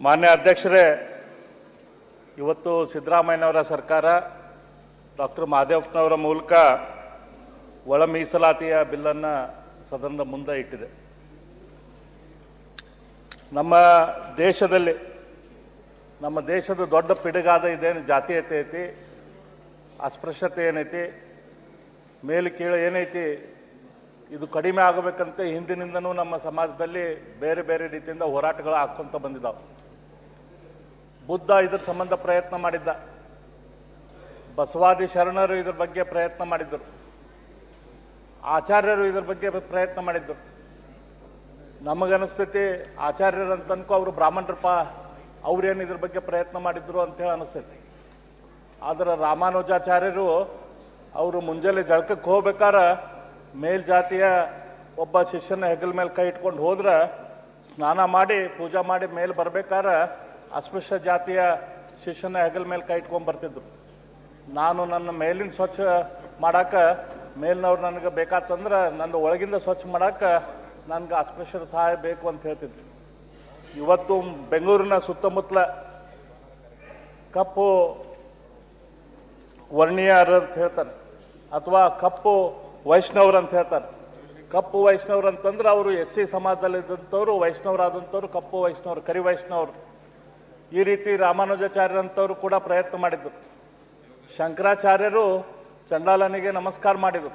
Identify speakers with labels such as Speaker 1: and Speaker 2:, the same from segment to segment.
Speaker 1: ಮಾನ್ಯ ಅಧ್ಯಕ್ಷರೇ, ಇವತ್ತು ಸಿದ್ದರಾಮಯ್ಯನವರ ಸರ್ಕಾರ, ಡಾಕ್ಟರ್ ಮಹದೇವಪ್ಪನವರ ಮೂಲಕ ಒಳ ಮೀಸಲಾತಿಯ ಬಿಲ್ಲನ್ನು ಸದನದ ಮುಂದೆ ಇಟ್ಟಿದೆ. ನಮ್ಮ ದೇಶದಲ್ಲಿ, ನಮ್ಮ ದೇಶದ ದೊಡ್ಡ ಪಿಡುಗಾದ ಇದೇನು ಜಾತೀಯತೆ ಐತಿ, ಅಸ್ಪೃಶ್ಯತೆ ಏನೈತಿ ಮೇಲು ಕೀಳು ಏನೈತಿ, ಇದು ಕಡಿಮೆ ಆಗಬೇಕಂತ ಹಿಂದಿನಿಂದನೂ ನಮ್ಮ ಸಮಾಜದಲ್ಲಿ ಬೇರೆ ಬೇರೆ ರೀತಿಯಿಂದ ಹೋರಾಟಗಳು ಹಾಕ್ಕೊಂತ ಬಂದಿದ್ದಾವೆ ಬುದ್ಧ ಇದ್ರ ಸಂಬಂಧ ಪ್ರಯತ್ನ ಮಾಡಿದ್ದ. ಬಸವಾದಿ ಶರಣರು ಇದ್ರ ಬಗ್ಗೆ ಪ್ರಯತ್ನ ಮಾಡಿದ್ದರು ಆಚಾರ್ಯರು ಇದ್ರ ಬಗ್ಗೆ ಪ್ರಯತ್ನ ಮಾಡಿದ್ದರು ನಮಗನಿಸ್ತೈತಿ ಆಚಾರ್ಯರಂತ ಅನ್ಕೋ ಅವರು ಬ್ರಾಹ್ಮಣರಪ್ಪ, ಅವ್ರೇನು ಇದ್ರ ಬಗ್ಗೆ ಪ್ರಯತ್ನ ಮಾಡಿದ್ರು ಅಂತೇಳಿ ಅನಿಸ್ತೈತಿ. ಆದ್ರೆ ರಾಮಾನುಜಾಚಾರ್ಯರು ಅವರು ಮುಂಜಾನೆ ಜಳಕಕ್ಕೆ ಹೋಗ್ಬೇಕಾರ ಮೇಲ್ಜಾತಿಯ ಒಬ್ಬ ಶಿಷ್ಯನ ಹೆಗಲ ಮೇಲೆ ಕೈ ಇಟ್ಕೊಂಡು ಹೋದ್ರೆ ಸ್ನಾನ ಮಾಡಿ ಪೂಜಾ ಮಾಡಿ ಮೇಲೆ ಬರ್ಬೇಕಾರ ಅಸ್ಪೃಶ್ಯ ಜಾತಿಯ ಶಿಷ್ಯನ ಹೆಗಲ್ ಮೇಲೆ ಕೈ ಇಟ್ಕೊಂಡ್ ಬರ್ತಿದ್ರು. ನಾನು ನನ್ನ ಮೇಲಿನ ಸ್ವಚ್ಛ ಮಾಡಾಕ, ಮೇಲಿನವ್ರು ನನಗೆ ಬೇಕಾತಂದ್ರೆ ನನ್ನ ಒಳಗಿಂದ ಸ್ವಚ್ಛ ಮಾಡಾಕ ನನಗೆ ಅಸ್ಪೃಶ್ಯರ ಸಹಾಯ ಬೇಕು ಅಂತ ಹೇಳ್ತಿದ್ರು. ಇವತ್ತು ಬೆಂಗಳೂರಿನ ಸುತ್ತಮುತ್ತಲ ಕಪ್ಪು ವರ್ಣೀಯರು ಅಂತ ಹೇಳ್ತಾರೆ, ಅಥವಾ ಕಪ್ಪು ವೈಷ್ಣವ್ರು ಅಂತ ಹೇಳ್ತಾರೆ. ಕಪ್ಪು ವೈಷ್ಣವ್ರು ಅಂತಂದ್ರೆ ಅವರು ಎಸ್ ಸಿ ಸಮಾಜದಲ್ಲಿದ್ದಂಥವ್ರು, ವೈಷ್ಣವರಾದಂಥವ್ರು ಕಪ್ಪು ವೈಷ್ಣವ್ರು, ಕರಿ ವೈಷ್ಣವ್ರು. ಈ ರೀತಿ ರಾಮಾನುಜಾಚಾರ್ಯರಂಥವ್ರು ಕೂಡ ಪ್ರಯತ್ನ ಮಾಡಿದ್ರು. ಶಂಕರಾಚಾರ್ಯರು ಚಂಡಾಲನಿಗೆ ನಮಸ್ಕಾರ ಮಾಡಿದರು.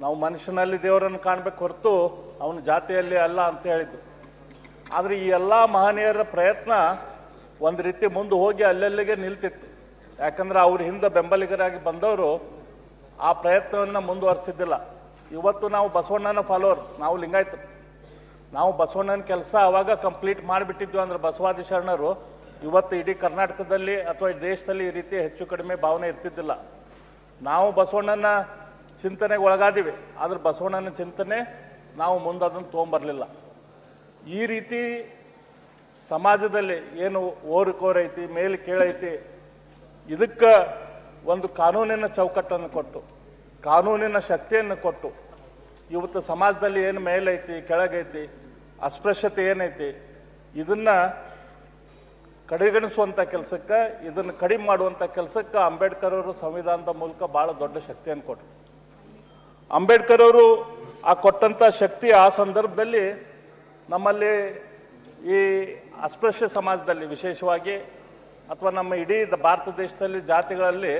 Speaker 1: ನಾವು ಮನುಷ್ಯನಲ್ಲಿ ದೇವರನ್ನು ಕಾಣಬೇಕು ಹೊರತು ಅವನ ಜಾತಿಯಲ್ಲಿ ಅಲ್ಲ ಅಂತ ಹೇಳಿದ್ರು. ಆದರೆ ಈ ಎಲ್ಲ ಮಹನೀಯರ ಪ್ರಯತ್ನ ಒಂದು ರೀತಿ ಮುಂದೆ ಹೋಗಿ ಅಲ್ಲೆಲ್ಲಿಗೆ ನಿಲ್ತಿತ್ತು. ಯಾಕಂದ್ರೆ ಅವ್ರ ಹಿಂದೆ ಬೆಂಬಲಿಗರಾಗಿ ಬಂದವರು ಆ ಪ್ರಯತ್ನವನ್ನು ಮುಂದುವರಿಸಿದ್ದಿಲ್ಲ. ಇವತ್ತು ನಾವು ಬಸವಣ್ಣನ ಫಾಲೋವರ್ ನಾವು ಲಿಂಗಾಯತರು. ನಾವು ಬಸವಣ್ಣನ ಕೆಲಸ ಅವಾಗ ಕಂಪ್ಲೀಟ್ ಮಾಡಿಬಿಟ್ಟಿದ್ವಿ ಅಂದ್ರೆ ಬಸವಾದಿ ಶರಣರು ಇವತ್ತು ಇಡೀ ಕರ್ನಾಟಕದಲ್ಲಿ ಅಥವಾ ದೇಶದಲ್ಲಿ ಈ ರೀತಿ ಹೆಚ್ಚು ಕಡಿಮೆ ಭಾವನೆ ಇರ್ತಿದ್ದಿಲ್ಲ. ನಾವು ಬಸವಣ್ಣನ ಚಿಂತನೆಗೆ ಒಳಗಾದಿವಿ. ಆದ್ರೆ ಬಸವಣ್ಣನ ಚಿಂತನೆ ನಾವು ಮುಂದೆ ಅದನ್ನು ತೊಗೊಂಬರಲಿಲ್ಲ. ಈ ರೀತಿ ಸಮಾಜದಲ್ಲಿ ಏನು ಓರಿಕೋರೈತಿ ಮೇಲೆ ಕೇಳೈತಿ ಇದಕ್ಕೆ ಒಂದು ಕಾನೂನಿನ ಚೌಕಟ್ಟನ್ನು ಕೊಟ್ಟು, ಕಾನೂನಿನ ಶಕ್ತಿಯನ್ನು ಕೊಟ್ಟು, ಇವತ್ತು ಸಮಾಜದಲ್ಲಿ ಏನು ಮೇಲೈತಿ, ಕೆಳಗೈತಿ, ಅಸ್ಪೃಶ್ಯತೆ ಏನೈತಿ, ಇದನ್ನ ಕಡೆಗಣಿಸುವಂಥ ಕೆಲಸಕ್ಕೆ, ಇದನ್ನು ಕಡಿಮೆ ಮಾಡುವಂಥ ಕೆಲಸಕ್ಕೆ ಅಂಬೇಡ್ಕರ್ ಅವರು ಸಂವಿಧಾನದ ಮೂಲಕ ಭಾಳ ದೊಡ್ಡ ಶಕ್ತಿಯನ್ನು ಕೊಟ್ಟರು ಅಂಬೇಡ್ಕರ್ ಅವರು ಆ ಕೊಟ್ಟಂಥ ಶಕ್ತಿ ಆ ಸಂದರ್ಭದಲ್ಲಿ ನಮ್ಮಲ್ಲಿ ಈ ಅಸ್ಪೃಶ್ಯ ಸಮಾಜದಲ್ಲಿ ವಿಶೇಷವಾಗಿ, ಅಥವಾ ನಮ್ಮ ಇಡೀ ಭಾರತ ದೇಶದಲ್ಲಿ ಜಾತಿಗಳಲ್ಲಿ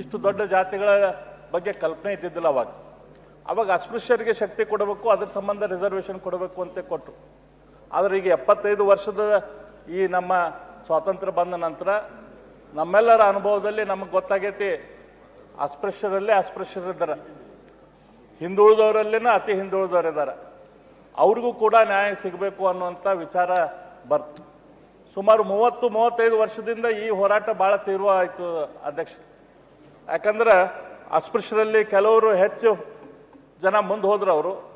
Speaker 1: ಇಷ್ಟು ದೊಡ್ಡ ಜಾತಿಗಳ ಬಗ್ಗೆ ಕಲ್ಪನೆ ಇದ್ದಿದ್ದಿಲ್ಲ ಅವಾಗ. ಅವಾಗ ಅಸ್ಪೃಶ್ಯರಿಗೆ ಶಕ್ತಿ ಕೊಡಬೇಕು, ಅದ್ರ ಸಂಬಂಧ ರಿಸರ್ವೇಷನ್ ಕೊಡಬೇಕು ಅಂತ ಕೊಟ್ಟರು ಆದರೆ ಈಗ ಎಪ್ಪತ್ತೈದು ವರ್ಷದ ಈ ನಮ್ಮ ಸ್ವಾತಂತ್ರ್ಯ ಬಂದ ನಂತರ ನಮ್ಮೆಲ್ಲರ ಅನುಭವದಲ್ಲಿ ನಮಗೆ ಗೊತ್ತಾಗೈತಿ ಅಸ್ಪೃಶ್ಯರಲ್ಲೇ ಅಸ್ಪೃಶ್ಯರಿದ್ದಾರೆ ಹಿಂದುಳಿದವರಲ್ಲಿನ ಅತಿ ಹಿಂದುಳಿದವರಿದ್ದಾರೆ ಅವ್ರಿಗೂ ಕೂಡ ನ್ಯಾಯ ಸಿಗಬೇಕು ಅನ್ನುವಂಥ ವಿಚಾರ ಬರ್ತು. ಸುಮಾರು ಮೂವತ್ತು, ಮೂವತ್ತೈದು ವರ್ಷದಿಂದ ಈ ಹೋರಾಟ ಭಾಳ ತೀವ್ರ ಆಯಿತು ಅಧ್ಯಕ್ಷ. ಯಾಕಂದ್ರೆ ಅಸ್ಪೃಶ್ಯರಲ್ಲಿ ಕೆಲವರು ಹೆಚ್ಚು ಜನ ಮುಂದೆ ಹೋದ್ರು ಅವರು.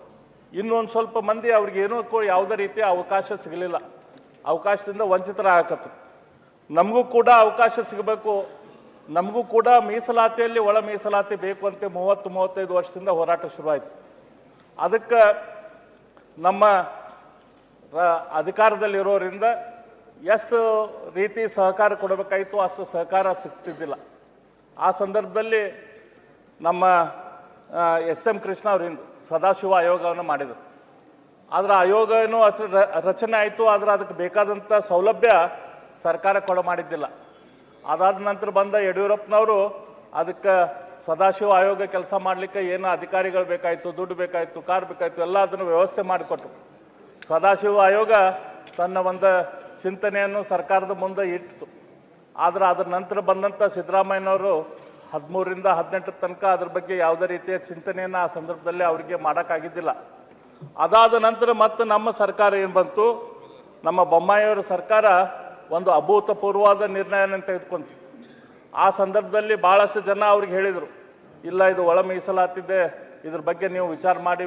Speaker 1: ಇನ್ನೊಂದು ಸ್ವಲ್ಪ ಮಂದಿ ಅವ್ರಿಗೆ ಏನೂ ಕೂ- ಯಾವುದೇ ರೀತಿಯ ಅವಕಾಶ ಸಿಗಲಿಲ್ಲ. ಅವಕಾಶದಿಂದ ವಂಚಿತರಾಗಕತ್ತು. ನಮಗೂ ಕೂಡ ಅವಕಾಶ ಸಿಗಬೇಕು. ನಮಗೂ ಕೂಡ ಮೀಸಲಾತಿಯಲ್ಲಿ ಒಳ ಮೀಸಲಾತಿ ಬೇಕು ಅಂತ ಮೂವತ್ತು, ಮೂವತ್ತೈದು ವರ್ಷದಿಂದ ಹೋರಾಟ ಶುರುವಾಯಿತು. ಅದಕ್ಕೆ ನಮ್ಮ ಅಧಿಕಾರದಲ್ಲಿರೋರಿಂದ ಎಷ್ಟು ರೀತಿ ಸಹಕಾರ ಕೊಡಬೇಕಾಯಿತು ಅಷ್ಟು ಸಹಕಾರ ಸಿಗ್ತಿದ್ದಿಲ್ಲ. ಆ ಸಂದರ್ಭದಲ್ಲಿ ನಮ್ಮ ಎಸ್ ಎಂ ಕೃಷ್ಣ ಅವರಿಂದ ಸದಾಶಿವ ಆಯೋಗವನ್ನು ಮಾಡಿದರು. ಆದರೆ ಆಯೋಗ ಏನು ಅದ್ರ ರ- ರಚನೆ ಆಯಿತು, ಆದರೆ ಅದಕ್ಕೆ ಬೇಕಾದಂಥ ಸೌಲಭ್ಯ ಸರ್ಕಾರ ಕೊಡ ಮಾಡಿದ್ದಿಲ್ಲ. ಅದಾದ ನಂತರ ಬಂದ ಯಡಿಯೂರಪ್ಪನವರು ಅದಕ್ಕೆ ಸದಾಶಿವ ಆಯೋಗ ಕೆಲಸ ಮಾಡಲಿಕ್ಕೆ ಏನು ಅಧಿಕಾರಿಗಳು ಬೇಕಾಯಿತು, ದುಡ್ಡು ಬೇಕಾಯಿತು, ಕಾರ್ ಬೇಕಾಯಿತು, ಎಲ್ಲ ಅದನ್ನು ವ್ಯವಸ್ಥೆ ಮಾಡಿಕೊಟ್ರು. ಸದಾಶಿವ ಆಯೋಗ ತನ್ನ ಒಂದು ಚಿಂತನೆಯನ್ನು ಸರ್ಕಾರದ ಮುಂದೆ ಇಟ್ಟಿತು ಆದರೆ ಅದರ ನಂತರ ಬಂದಂಥ ಸಿದ್ದರಾಮಯ್ಯನವರು ಹದಿಮೂರರಿಂದ ಹದಿನೆಂಟರ ತನಕ ಅದ್ರ ಬಗ್ಗೆ ಯಾವುದೇ ರೀತಿಯ ಚಿಂತನೆಯನ್ನು ಆ ಸಂದರ್ಭದಲ್ಲಿ ಅವರಿಗೆ ಮಾಡೋಕ್ಕಾಗಿದ್ದಿಲ್ಲ. ಅದಾದ ನಂತರ ಮತ್ತೆ ನಮ್ಮ ಸರ್ಕಾರ ಏನು ಬಂತು? ನಮ್ಮ ಬೊಮ್ಮಾಯಿಯವರ ಸರ್ಕಾರ ಒಂದು ಅಭೂತಪೂರ್ವವಾದ ನಿರ್ಣಯನ ತೆಗೆದುಕೊಂಡು ಆ ಸಂದರ್ಭದಲ್ಲಿ ಭಾಳಷ್ಟು ಜನ ಅವ್ರಿಗೆ ಹೇಳಿದರು, ಇಲ್ಲ ಇದು ಒಳ ಮೀಸಲಾತಿದ್ದೆ, ಇದ್ರ ಬಗ್ಗೆ ನೀವು ವಿಚಾರ ಮಾಡಿ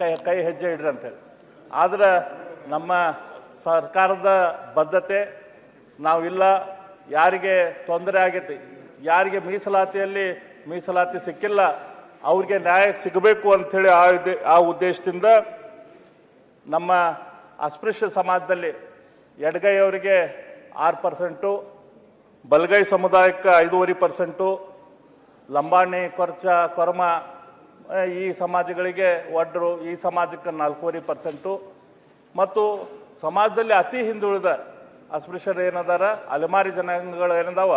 Speaker 1: ಕೈ ಕೈ ಹೆಜ್ಜೆ ಇಡ್ರಿ ಅಂತೇಳಿ ಆದರೆ ನಮ್ಮ ಸರ್ಕಾರದ ಬದ್ಧತೆ, ನಾವಿಲ್ಲ, ಯಾರಿಗೆ ತೊಂದರೆ ಆಗೈತಿ, ಯಾರಿಗೆ ಮೀಸಲಾತಿಯಲ್ಲಿ ಮೀಸಲಾತಿ ಸಿಕ್ಕಿಲ್ಲ, ಅವ್ರಿಗೆ ನ್ಯಾಯ ಸಿಗಬೇಕು ಅಂಥೇಳಿ ಆ ಆ ಉದ್ದೇಶದಿಂದ ನಮ್ಮ ಅಸ್ಪೃಶ್ಯ ಸಮಾಜದಲ್ಲಿ ಎಡಗೈ ಅವರಿಗೆ ಆರು ಪರ್ಸೆಂಟು, ಬಲಗೈ ಸಮುದಾಯಕ್ಕೆ ಐದೂವರೆ ಪರ್ಸೆಂಟು, ಲಂಬಾಣಿ ಕೊರ್ಚ, ಕೊರಮ ಈ ಸಮಾಜಗಳಿಗೆ ಒಡ್ರು ಈ ಸಮಾಜಕ್ಕೆ ನಾಲ್ಕೂವರೆ ಪರ್ಸೆಂಟು. ಮತ್ತು ಸಮಾಜದಲ್ಲಿ ಅತಿ ಹಿಂದುಳಿದ ಅಸ್ಪೃಶ್ಯರು ಏನದಾರ, ಅಲೆಮಾರಿ ಜನಾಂಗಗಳು ಏನದಾವ,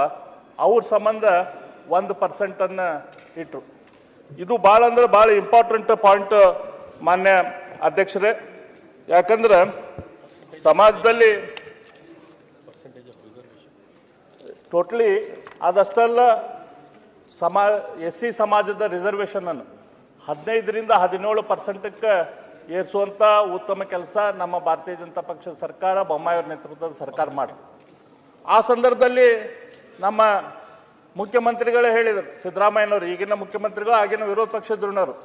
Speaker 1: ಅವ್ರ ಸಂಬಂಧ ಒಂದು ಪರ್ಸೆಂಟನ್ನು ಇಟ್ಟರು ಇದು ಭಾಳ ಅಂದ್ರೆ ಭಾಳ ಇಂಪಾರ್ಟೆಂಟ್ ಪಾಯಿಂಟ್ ಮಾನ್ಯ ಅಧ್ಯಕ್ಷರೇ. ಯಾಕಂದ್ರೆ ಸಮಾಜದಲ್ಲಿ ಟೋಟ್ಲಿ ಅದಷ್ಟಲ್ಲ ಸಮಾ ಎಸ್ ಸಿ ಸಮಾಜದ ರಿಸರ್ವೇಷನ್ ಅನ್ನು ಹದಿನೈದರಿಂದ ಹದಿನೇಳು ಪರ್ಸೆಂಟಕ್ಕೆ ಏರಿಸುವಂಥ ಉತ್ತಮ ಕೆಲಸ ನಮ್ಮ ಭಾರತೀಯ ಜನತಾ ಪಕ್ಷದ ಸರ್ಕಾರ, ಬೊಮ್ಮಾಯಿಯವ್ರ ನೇತೃತ್ವದ ಸರ್ಕಾರ ಮಾಡಿ ಆ ಸಂದರ್ಭದಲ್ಲಿ ನಮ್ಮ ಮುಖ್ಯಮಂತ್ರಿಗಳೇ ಹೇಳಿದರು, ಸಿದ್ದರಾಮಯ್ಯನವರು, ಈಗಿನ ಮುಖ್ಯಮಂತ್ರಿಗಳು ಆಗಿನ ವಿರೋಧ ಪಕ್ಷದವರು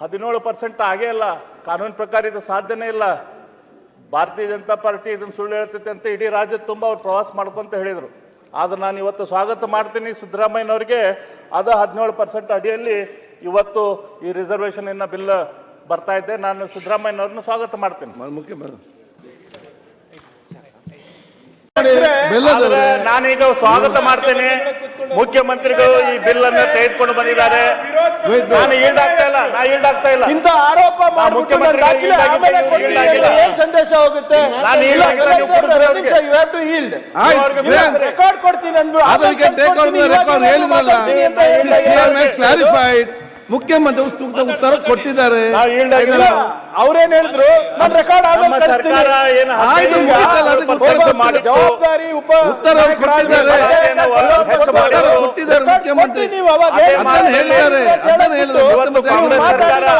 Speaker 1: ಹದಿನೇಳು ಪರ್ಸೆಂಟ್ ಆಗೇ ಇಲ್ಲ ಕಾನೂನು ಪ್ರಕಾರ ಇದು ಸಾಧ್ಯನೇ ಇಲ್ಲ ಭಾರತೀಯ ಜನತಾ ಪಾರ್ಟಿ ಇದನ್ನು ಸುಳ್ಳು ಹೇಳ್ತೈತೆ ಅಂತ ಇಡೀ ರಾಜ್ಯದ ತುಂಬ ಅವ್ರು ಪ್ರವಾಸ ಮಾಡ್ಕೊಂತ ಹೇಳಿದರು. ಆದ್ರೆ ನಾನು ಇವತ್ತು ಸ್ವಾಗತ ಮಾಡ್ತೀನಿ ಸಿದ್ದರಾಮಯ್ಯನವ್ರಿಗೆ. ಅದು ಹದಿನೇಳು ಪರ್ಸೆಂಟ್ ಅಡಿಯಲ್ಲಿ ಇವತ್ತು ಈ ರಿಸರ್ವೇಷನ್ ಇನ್ನ ಬಿಲ್ ಬರ್ತಾ ಇದೆ. ನಾನು ಸಿದ್ದರಾಮಯ್ಯನವ್ರನ್ನ ಸ್ವಾಗತ ಮಾಡ್ತೀನಿ.
Speaker 2: ಮುಖ್ಯ
Speaker 1: ನಾನೀಗ ಸ್ವಾಗತ ಮಾಡ್ತೇನೆ. ಮುಖ್ಯಮಂತ್ರಿಗಳು ಈ ಬಿಲ್ ಅನ್ನ ತೆಗೆದುಕೊಂಡು ಬಂದಿದ್ದಾರೆ. ನಾನು ಆಗ್ತಾ ಇಲ್ಲ ನಾ ಈಡಾಗ್ತಾ ಇಲ್ಲ.
Speaker 3: ಇಂತ ಆರೋಪ
Speaker 1: ಮುಖ್ಯಮಂತ್ರಿ
Speaker 3: ಸಂದೇಶ ಹೋಗುತ್ತೆ?
Speaker 1: ನಾನು
Speaker 3: ರೆಕಾರ್ಡ್ ಕೊಡ್ತೀನಿ ಅಂದ್ರು
Speaker 2: ಹೇಳಿದ್ರಲ್ಲ.
Speaker 3: ಅಂತ
Speaker 2: ಮುಖ್ಯಮಂತ್ರಿ ಸೂಕ್ತ ಉತ್ತರ ಕೊಟ್ಟಿದ್ದಾರೆ.
Speaker 3: ಅವ್ರೇನ್ ಹೇಳಿದ್ರು? ನಾನು ರೆಕಾರ್ಡ್ ಆಮೇಲೆ ಕಳಿಸ್ತೀನಿ. ಜವಾಬ್ದಾರಿ ಉಪ
Speaker 2: ಉತ್ತರ ಕೊಟ್ಟಿದ್ದಾರೆ. ಮುಖ್ಯಮಂತ್ರಿ.
Speaker 3: ನೀವು ಅವಾಗ.
Speaker 2: ಹೇಳಿದ್ದಾರೆ, ಅದನ್ನ ಹೇಳಿದ್ರು.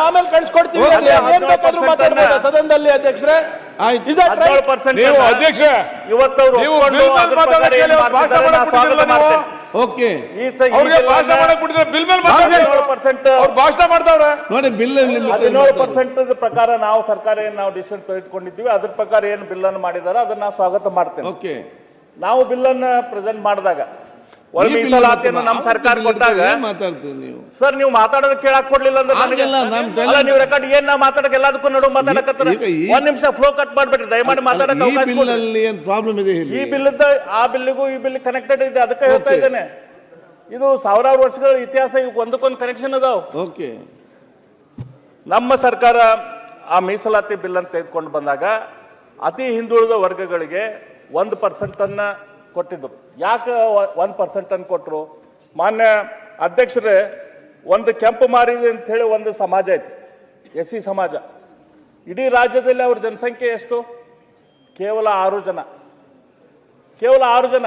Speaker 3: ಆಮೇಲೆ ಕಳ್ಸಿಕೊಡ್ತೀವಿ.
Speaker 2: ಓಕೆ.
Speaker 3: ಅಂತ ಏನ್ ಬೇಕಾದ್ರೂ ಮಾತಾಡ್ಬೋದು ಸದನದಲ್ಲಿ ಅಧ್ಯಕ್ಷರೇ.
Speaker 4: ನೀವು ಅಧ್ಯಕ್ಷ. ಇವತ್ತವರು ಭಾಷಣ
Speaker 1: ಮಾಡ್ತಿದ್ದಾರೆ,
Speaker 2: ಓಕೆ.
Speaker 4: ಅವ್ರಿಗೆ ಭಾಷಣ ಮಾಡಕ್ ಬಿಟ್ಟಿದ್ರೆ ಬಿಲ್ ಮೇಲೆ
Speaker 1: ಪರ್ಸೆಂಟ್
Speaker 4: ಅವ್ರು ಭಾಷಣ ಮಾಡ್ತಾವ್ರೆ.
Speaker 2: ನೋಡಿ ಬಿಲ್
Speaker 1: ಹದಿನೇಳು ಪರ್ಸೆಂಟ್ ಪ್ರಕಾರ ನಾವು ಸರ್ಕಾರ ಏನು ನಾವು ಡಿಸಿಷನ್ ತೆಗೆದುಕೊಂಡಿದ್ದೀವಿ ಅದ್ರ ಪ್ರಕಾರ ಏನ್ ಬಿಲ್ ಅನ್ನು ಮಾಡಿದಾರೆ ಅದನ್ನ ಸ್ವಾಗತ ಮಾಡ್ತೇವೆ.
Speaker 2: ಓಕೆ.
Speaker 1: ನಾವು ಬಿಲ್ ಅನ್ನ ಪ್ರೆಸೆಂಟ್ ಮಾಡಿದಾಗ ಮೀಸಲಾತಿಯನ್ನು ನಮ್ಮ ಸರ್ಕಾರ ಕೊಟ್ಟಾಗ?
Speaker 2: ಮಾತಾಡ್ತೀವಿ ನೀವು.
Speaker 1: ಸರ್ ನೀವು ಮಾತಾಡೋದು ಕೇಳಕ್ ಕೊಡ್ಲಿಲ್ಲ ಅಂದ್ರೆ ನೀವು ರೆಕಾರ್ಡ್ ಏನ್ ನಾ ಮಾತಾಡಕ್ ಎಲ್ಲದಕ್ಕೂ ನಡು
Speaker 2: ಮಾತಾಡಕತ್ತ
Speaker 1: ಒಂದ್ ನಿಮಿಷ ಫ್ಲೋ ಕಟ್ ಮಾಡ್ಬಿಟ್ರಿ ದಯಮಾಡಿ ಮಾತಾಡಕ್ ಅವಕಾಶ
Speaker 2: ಪ್ರಾಬ್ಲಮ್ ಇದೆ
Speaker 1: ಈ ಬಿಲ್ ಆ ಬಿಲ್ಗೂ ಈ ಬಿಲ್ ಕನೆಕ್ಟೆಡ್ ಇದೆ ಅದಕ್ಕೆ ಹೇಳ್ತಾ. ಇದ್ದೇನೆ. ಇದು ಸಾವಿರಾರು ವರ್ಷಗಳ ಇತಿಹಾಸ ಈಗ ಒಂದಕ್ಕೊಂದು ಕನೆಕ್ಷನ್ ಅದಾವ.
Speaker 2: ಓಕೆ
Speaker 1: ನಮ್ಮ ಸರ್ಕಾರ ಆ ಮೀಸಲಾತಿ ಬಿಲ್ ಅಂತ ತೆಗೆದುಕೊಂಡು ಬಂದಾಗ ಅತಿ ಹಿಂದುಳಿದ ವರ್ಗಗಳಿಗೆ ಒಂದು ಪರ್ಸೆಂಟ್ ಅನ್ನ ಕೊಟ್ಟಿದ್ರು. ಯಾಕೆ ಒನ್ ಪರ್ಸೆಂಟ್ ಅನ್ನು ಕೊಟ್ಟರು ಮಾನ್ಯ ಅಧ್ಯಕ್ಷರೇ, ಒಂದು ಕೆಂಪು ಮಾರಿದೆ ಅಂತ ಹೇಳಿ ಒಂದು ಸಮಾಜ ಐತಿ. ಎಸ್ ಸಮಾಜ. ಇಡೀ ರಾಜ್ಯದಲ್ಲಿ ಅವ್ರ ಜನಸಂಖ್ಯೆ ಎಷ್ಟು? ಕೇವಲ ಆರು ಜನ. ಕೇವಲ ಆರು ಜನ.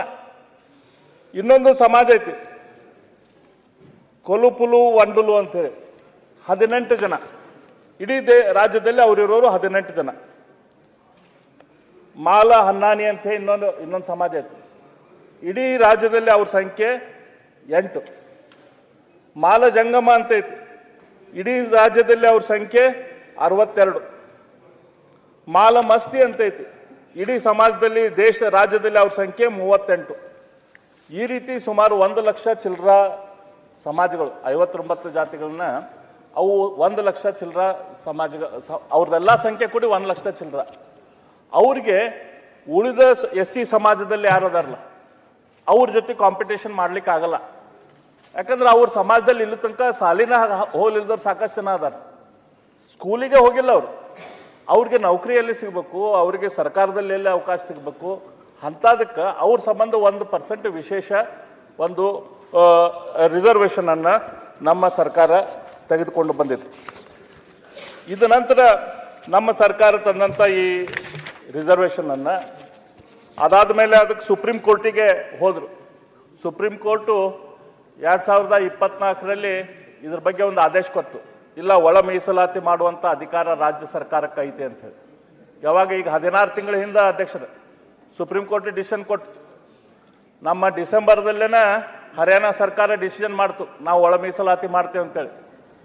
Speaker 1: ಇನ್ನೊಂದು ಸಮಾಜ ಐತಿ. ಕೊಲುಪುಲು, ವಂಡುಲು ಅಂತೇಳಿ ಹದಿನೆಂಟು ಜನ. ಇಡೀ ದೇ ರಾಜ್ಯದಲ್ಲಿ ಅವರಿರೋರು ಹದಿನೆಂಟು ಜನ. ಮಾಲ ಹನ್ನಾನಿ ಅಂತೇಳಿ ಇನ್ನೊಂದು ಇನ್ನೊಂದು ಸಮಾಜ ಐತಿ. ಇಡೀ ರಾಜ್ಯದಲ್ಲಿ ಅವ್ರ ಸಂಖ್ಯೆ ಎಂಟು. ಮಾಲ ಜಂಗಮ ಅಂತ ಐತಿ. ಇಡೀ ರಾಜ್ಯದಲ್ಲಿ ಅವ್ರ ಸಂಖ್ಯೆ ಅರವತ್ತೆರಡು. ಮಾಲ ಮಸ್ತಿ ಅಂತ ಐತಿ. ಇಡೀ ಸಮಾಜದಲ್ಲಿ ದೇಶ, ರಾಜ್ಯದಲ್ಲಿ ಅವ್ರ ಸಂಖ್ಯೆ ಮೂವತ್ತೆಂಟು. ಈ ರೀತಿ ಸುಮಾರು ಒಂದು ಲಕ್ಷ ಚಿಲ್ಲರ ಸಮಾಜಗಳು, ಐವತ್ತೊಂಬತ್ತು ಜಾತಿಗಳನ್ನ ಅವು ಒಂದು ಲಕ್ಷ ಚಿಲ್ಲರ ಸಮಾಜ ಅವ್ರದ್ದೆಲ್ಲ ಸಂಖ್ಯೆ ಕೂಡಿ ಒಂದು ಲಕ್ಷ ಚಿಲ್ಲರ ಅವ್ರಿಗೆ ಉಳಿದ ಎಸ್ ಸಿ ಸಮಾಜದಲ್ಲಿ ಯಾರು ಅದಾರಲ್ಲ ಅವ್ರ ಜೊತೆ ಕಾಂಪಿಟೇಷನ್ ಮಾಡ್ಲಿಕ್ಕೆ ಆಗಲ್ಲ. ಯಾಕಂದ್ರೆ ಅವ್ರ ಸಮಾಜದಲ್ಲಿ ಇಲ್ಲಿ ತನಕ ಸಾಲಿನ ಹೋಲ್ ಇಲ್ದವ್ರು ಸಾಕಷ್ಟು ಜನ ಅದಾರ. ಸ್ಕೂಲಿಗೆ ಹೋಗಿಲ್ಲ ಅವರು. ಅವ್ರಿಗೆ ನೌಕರಿಯಲ್ಲಿ ಸಿಗಬೇಕು, ಅವರಿಗೆ ಸರ್ಕಾರದಲ್ಲಿ ಎಲ್ಲಿ ಅವಕಾಶ ಸಿಗಬೇಕು. ಅಂಥದಕ್ಕೆ ಅವ್ರ ಸಂಬಂಧ ಒಂದು ಪರ್ಸೆಂಟ್ ವಿಶೇಷ ಒಂದು ರಿಸರ್ವೇಷನ್ ಅನ್ನ ನಮ್ಮ ಸರ್ಕಾರ ತೆಗೆದುಕೊಂಡು ಬಂದಿತ್ತು. ಇದ ನಂತರ ನಮ್ಮ ಸರ್ಕಾರ ತಂದಂಥ ಈ ರಿಸರ್ವೇಷನ್ ಅನ್ನ ಅದಾದ ಮೇಲೆ ಅದಕ್ಕೆ ಸುಪ್ರೀಂ ಕೋರ್ಟಿಗೆ ಹೋದರು. ಸುಪ್ರೀಂ ಕೋರ್ಟು ಎರಡು ಸಾವಿರದ ಇಪ್ಪತ್ನಾಲ್ಕರಲ್ಲಿ ಇದ್ರ ಬಗ್ಗೆ ಒಂದು ಆದೇಶ ಕೊಟ್ಟು ಇಲ್ಲ, ಒಳ ಮೀಸಲಾತಿ ಮಾಡುವಂಥ ಅಧಿಕಾರ ರಾಜ್ಯ ಸರ್ಕಾರಕ್ಕೆ ಐತೆ ಅಂತ ಹೇಳಿ. ಯಾವಾಗ ಈಗ ಹದಿನಾರು ತಿಂಗಳ ಹಿಂದೆ ಅಧ್ಯಕ್ಷರು ಸುಪ್ರೀಂ ಕೋರ್ಟ್ ಡಿಸಿಷನ್ ಕೊಟ್ಟು ನಮ್ಮ ಡಿಸೆಂಬರ್ದಲ್ಲೇನ ಹರಿಯಾಣ ಸರ್ಕಾರ ಡಿಸಿಷನ್ ಮಾಡ್ತು, ನಾವು ಒಳ ಮೀಸಲಾತಿ ಮಾಡ್ತೇವೆ ಅಂತೇಳಿ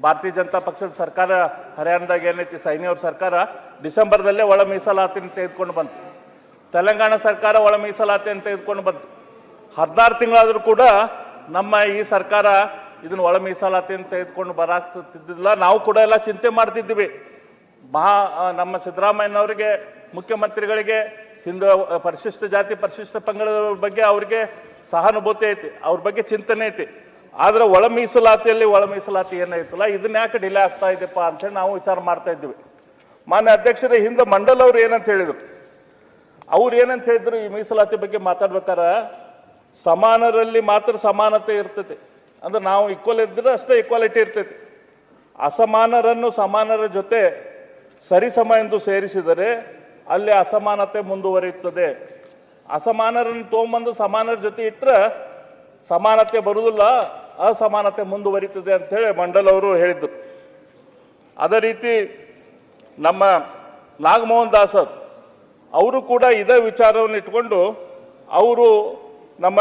Speaker 1: ಭಾರತೀಯ ಜನತಾ ಪಕ್ಷದ ಸರ್ಕಾರ, ಹರಿಯಾಣದಾಗ ಏನೈತಿ, ಸೈನಿಯವ್ರ ಸರ್ಕಾರ ಡಿಸೆಂಬರ್ದಲ್ಲೇ ಒಳ ಮೀಸಲಾತಿನ ತೆಗೆದುಕೊಂಡು ಬಂತು. ತೆಲಂಗಾಣ ಸರ್ಕಾರ ಒಳ ಮೀಸಲಾತಿ ಅಂತ ತೆಗೆದುಕೊಂಡು ಬಂತು. ಹದಿನಾರು ತಿಂಗಳಾದರೂ ಕೂಡ ನಮ್ಮ ಈ ಸರ್ಕಾರ ಇದನ್ನು ಒಳ ಮೀಸಲಾತಿ ಅಂತ ತೆಗೆದುಕೊಂಡು ಬರಾಕ್ತಿದ್ದಿಲ್ಲ ನಾವು ಕೂಡ ಎಲ್ಲ ಚಿಂತೆ ಮಾಡ್ತಿದ್ದೀವಿ. ಮಹಾ ನಮ್ಮ ಸಿದ್ದರಾಮಯ್ಯನವರಿಗೆ, ಮುಖ್ಯಮಂತ್ರಿಗಳಿಗೆ, ಹಿಂದೂ, ಪರಿಶಿಷ್ಟ ಜಾತಿ, ಪರಿಶಿಷ್ಟ ಪಂಗಡದವ್ರ ಬಗ್ಗೆ ಅವ್ರಿಗೆ ಸಹಾನುಭೂತಿ ಐತಿ. ಅವ್ರ ಬಗ್ಗೆ ಚಿಂತನೆ ಐತಿ. ಆದರೆ ಒಳ ಮೀಸಲಾತಿಯಲ್ಲಿ ಒಳ ಮೀಸಲಾತಿ ಏನಾಯ್ತಲ್ಲ ಇದನ್ನ ಯಾಕೆ ಡಿಲೇ ಆಗ್ತಾ ಇದೆಪ್ಪ ಅಂತೇಳಿ ನಾವು ವಿಚಾರ ಮಾಡ್ತಾ ಇದ್ದೀವಿ. ಮಾನ್ಯ ಅಧ್ಯಕ್ಷರೇ, ಹಿಂದೆ ಮಂಡಲ್ ಅವರು ಏನಂತ ಹೇಳಿದ್ರು? ಅವ್ರು ಏನಂತ ಹೇಳಿದ್ರು, ಈ ಮೀಸಲಾತಿ ಬಗ್ಗೆ ಮಾತಾಡ್ಬೇಕಾರ ಸಮಾನರಲ್ಲಿ ಮಾತ್ರ ಸಮಾನತೆ ಇರ್ತದೆ. ಅಂದ್ರೆ ನಾವು ಈಕ್ವಲ್ ಇದ್ರೆ ಅಷ್ಟೇ ಈಕ್ವಾಲಿಟಿ ಇರ್ತೈತಿ ಅಸಮಾನರನ್ನು ಸಮಾನರ ಜೊತೆ ಸರಿಸಮ ಎಂದು ಸೇರಿಸಿದರೆ ಅಲ್ಲಿ ಅಸಮಾನತೆ ಮುಂದುವರಿಯುತ್ತದೆ. ಅಸಮಾನರನ್ನು ತೊಗೊಂಬಂದು ಸಮಾನರ ಜೊತೆ ಇಟ್ಟರೆ ಸಮಾನತೆ ಬರುವುದಿಲ್ಲ, ಅಸಮಾನತೆ ಮುಂದುವರಿತದೆ ಅಂತ ಹೇಳಿ ಮಂಡಲ್ ಅವರು ಹೇಳಿದ್ರು. ಅದೇ ರೀತಿ ನಮ್ಮ ನಾಗಮೋಹನ್ ದಾಸ್ ಅವ್ರು, ಕೂಡ ಇದೇ ವಿಚಾರವನ್ನು ಇಟ್ಕೊಂಡು ಅವರು ನಮ್ಮ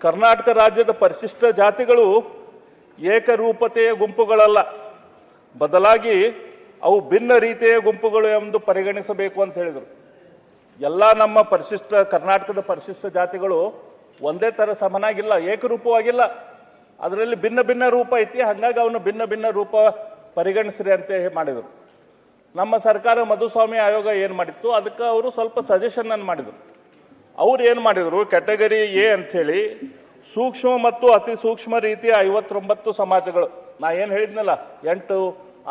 Speaker 1: ಕರ್ನಾಟಕ ರಾಜ್ಯದ ಪರಿಶಿಷ್ಟ ಜಾತಿಗಳು ಏಕರೂಪತೆಯ ಗುಂಪುಗಳಲ್ಲ. ಬದಲಾಗಿ ಅವು ಭಿನ್ನ ರೀತಿಯ ಗುಂಪುಗಳು ಎಂದು ಪರಿಗಣಿಸಬೇಕು ಅಂತ ಹೇಳಿದರು. ಎಲ್ಲ ನಮ್ಮ ಪರಿಶಿಷ್ಟ ಕರ್ನಾಟಕದ ಪರಿಶಿಷ್ಟ ಜಾತಿಗಳು ಒಂದೇ ಥರ ಸಮನಾಗಿಲ್ಲ ಏಕರೂಪವಾಗಿಲ್ಲ. ಅದರಲ್ಲಿ ಭಿನ್ನ ಭಿನ್ನ ರೂಪ ಐತಿ ಹಾಗಾಗಿ ಅವನು ಭಿನ್ನ ಭಿನ್ನ ರೂಪ ಪರಿಗಣಿಸ್ರಿ ಅಂತ ಮಾಡಿದರು. ನಮ್ಮ ಸರ್ಕಾರ ಮಧುಸ್ವಾಮಿ ಆಯೋಗ ಏನು ಮಾಡಿತ್ತು? ಅದಕ್ಕೆ ಅವರು ಸ್ವಲ್ಪ ಸಜೆಷನ್ ಅನ್ನು ಮಾಡಿದರು. ಅವ್ರು ಏನು ಮಾಡಿದರು? ಕ್ಯಾಟಗರಿ ಎ ಅಂಥೇಳಿ ಸೂಕ್ಷ್ಮ ಮತ್ತು ಅತಿ ಸೂಕ್ಷ್ಮ ರೀತಿಯ ಐವತ್ತೊಂಬತ್ತು ಸಮಾಜಗಳು. ನಾ ಏನು ಹೇಳಿದ್ನಲ್ಲ, ಎಂಟು,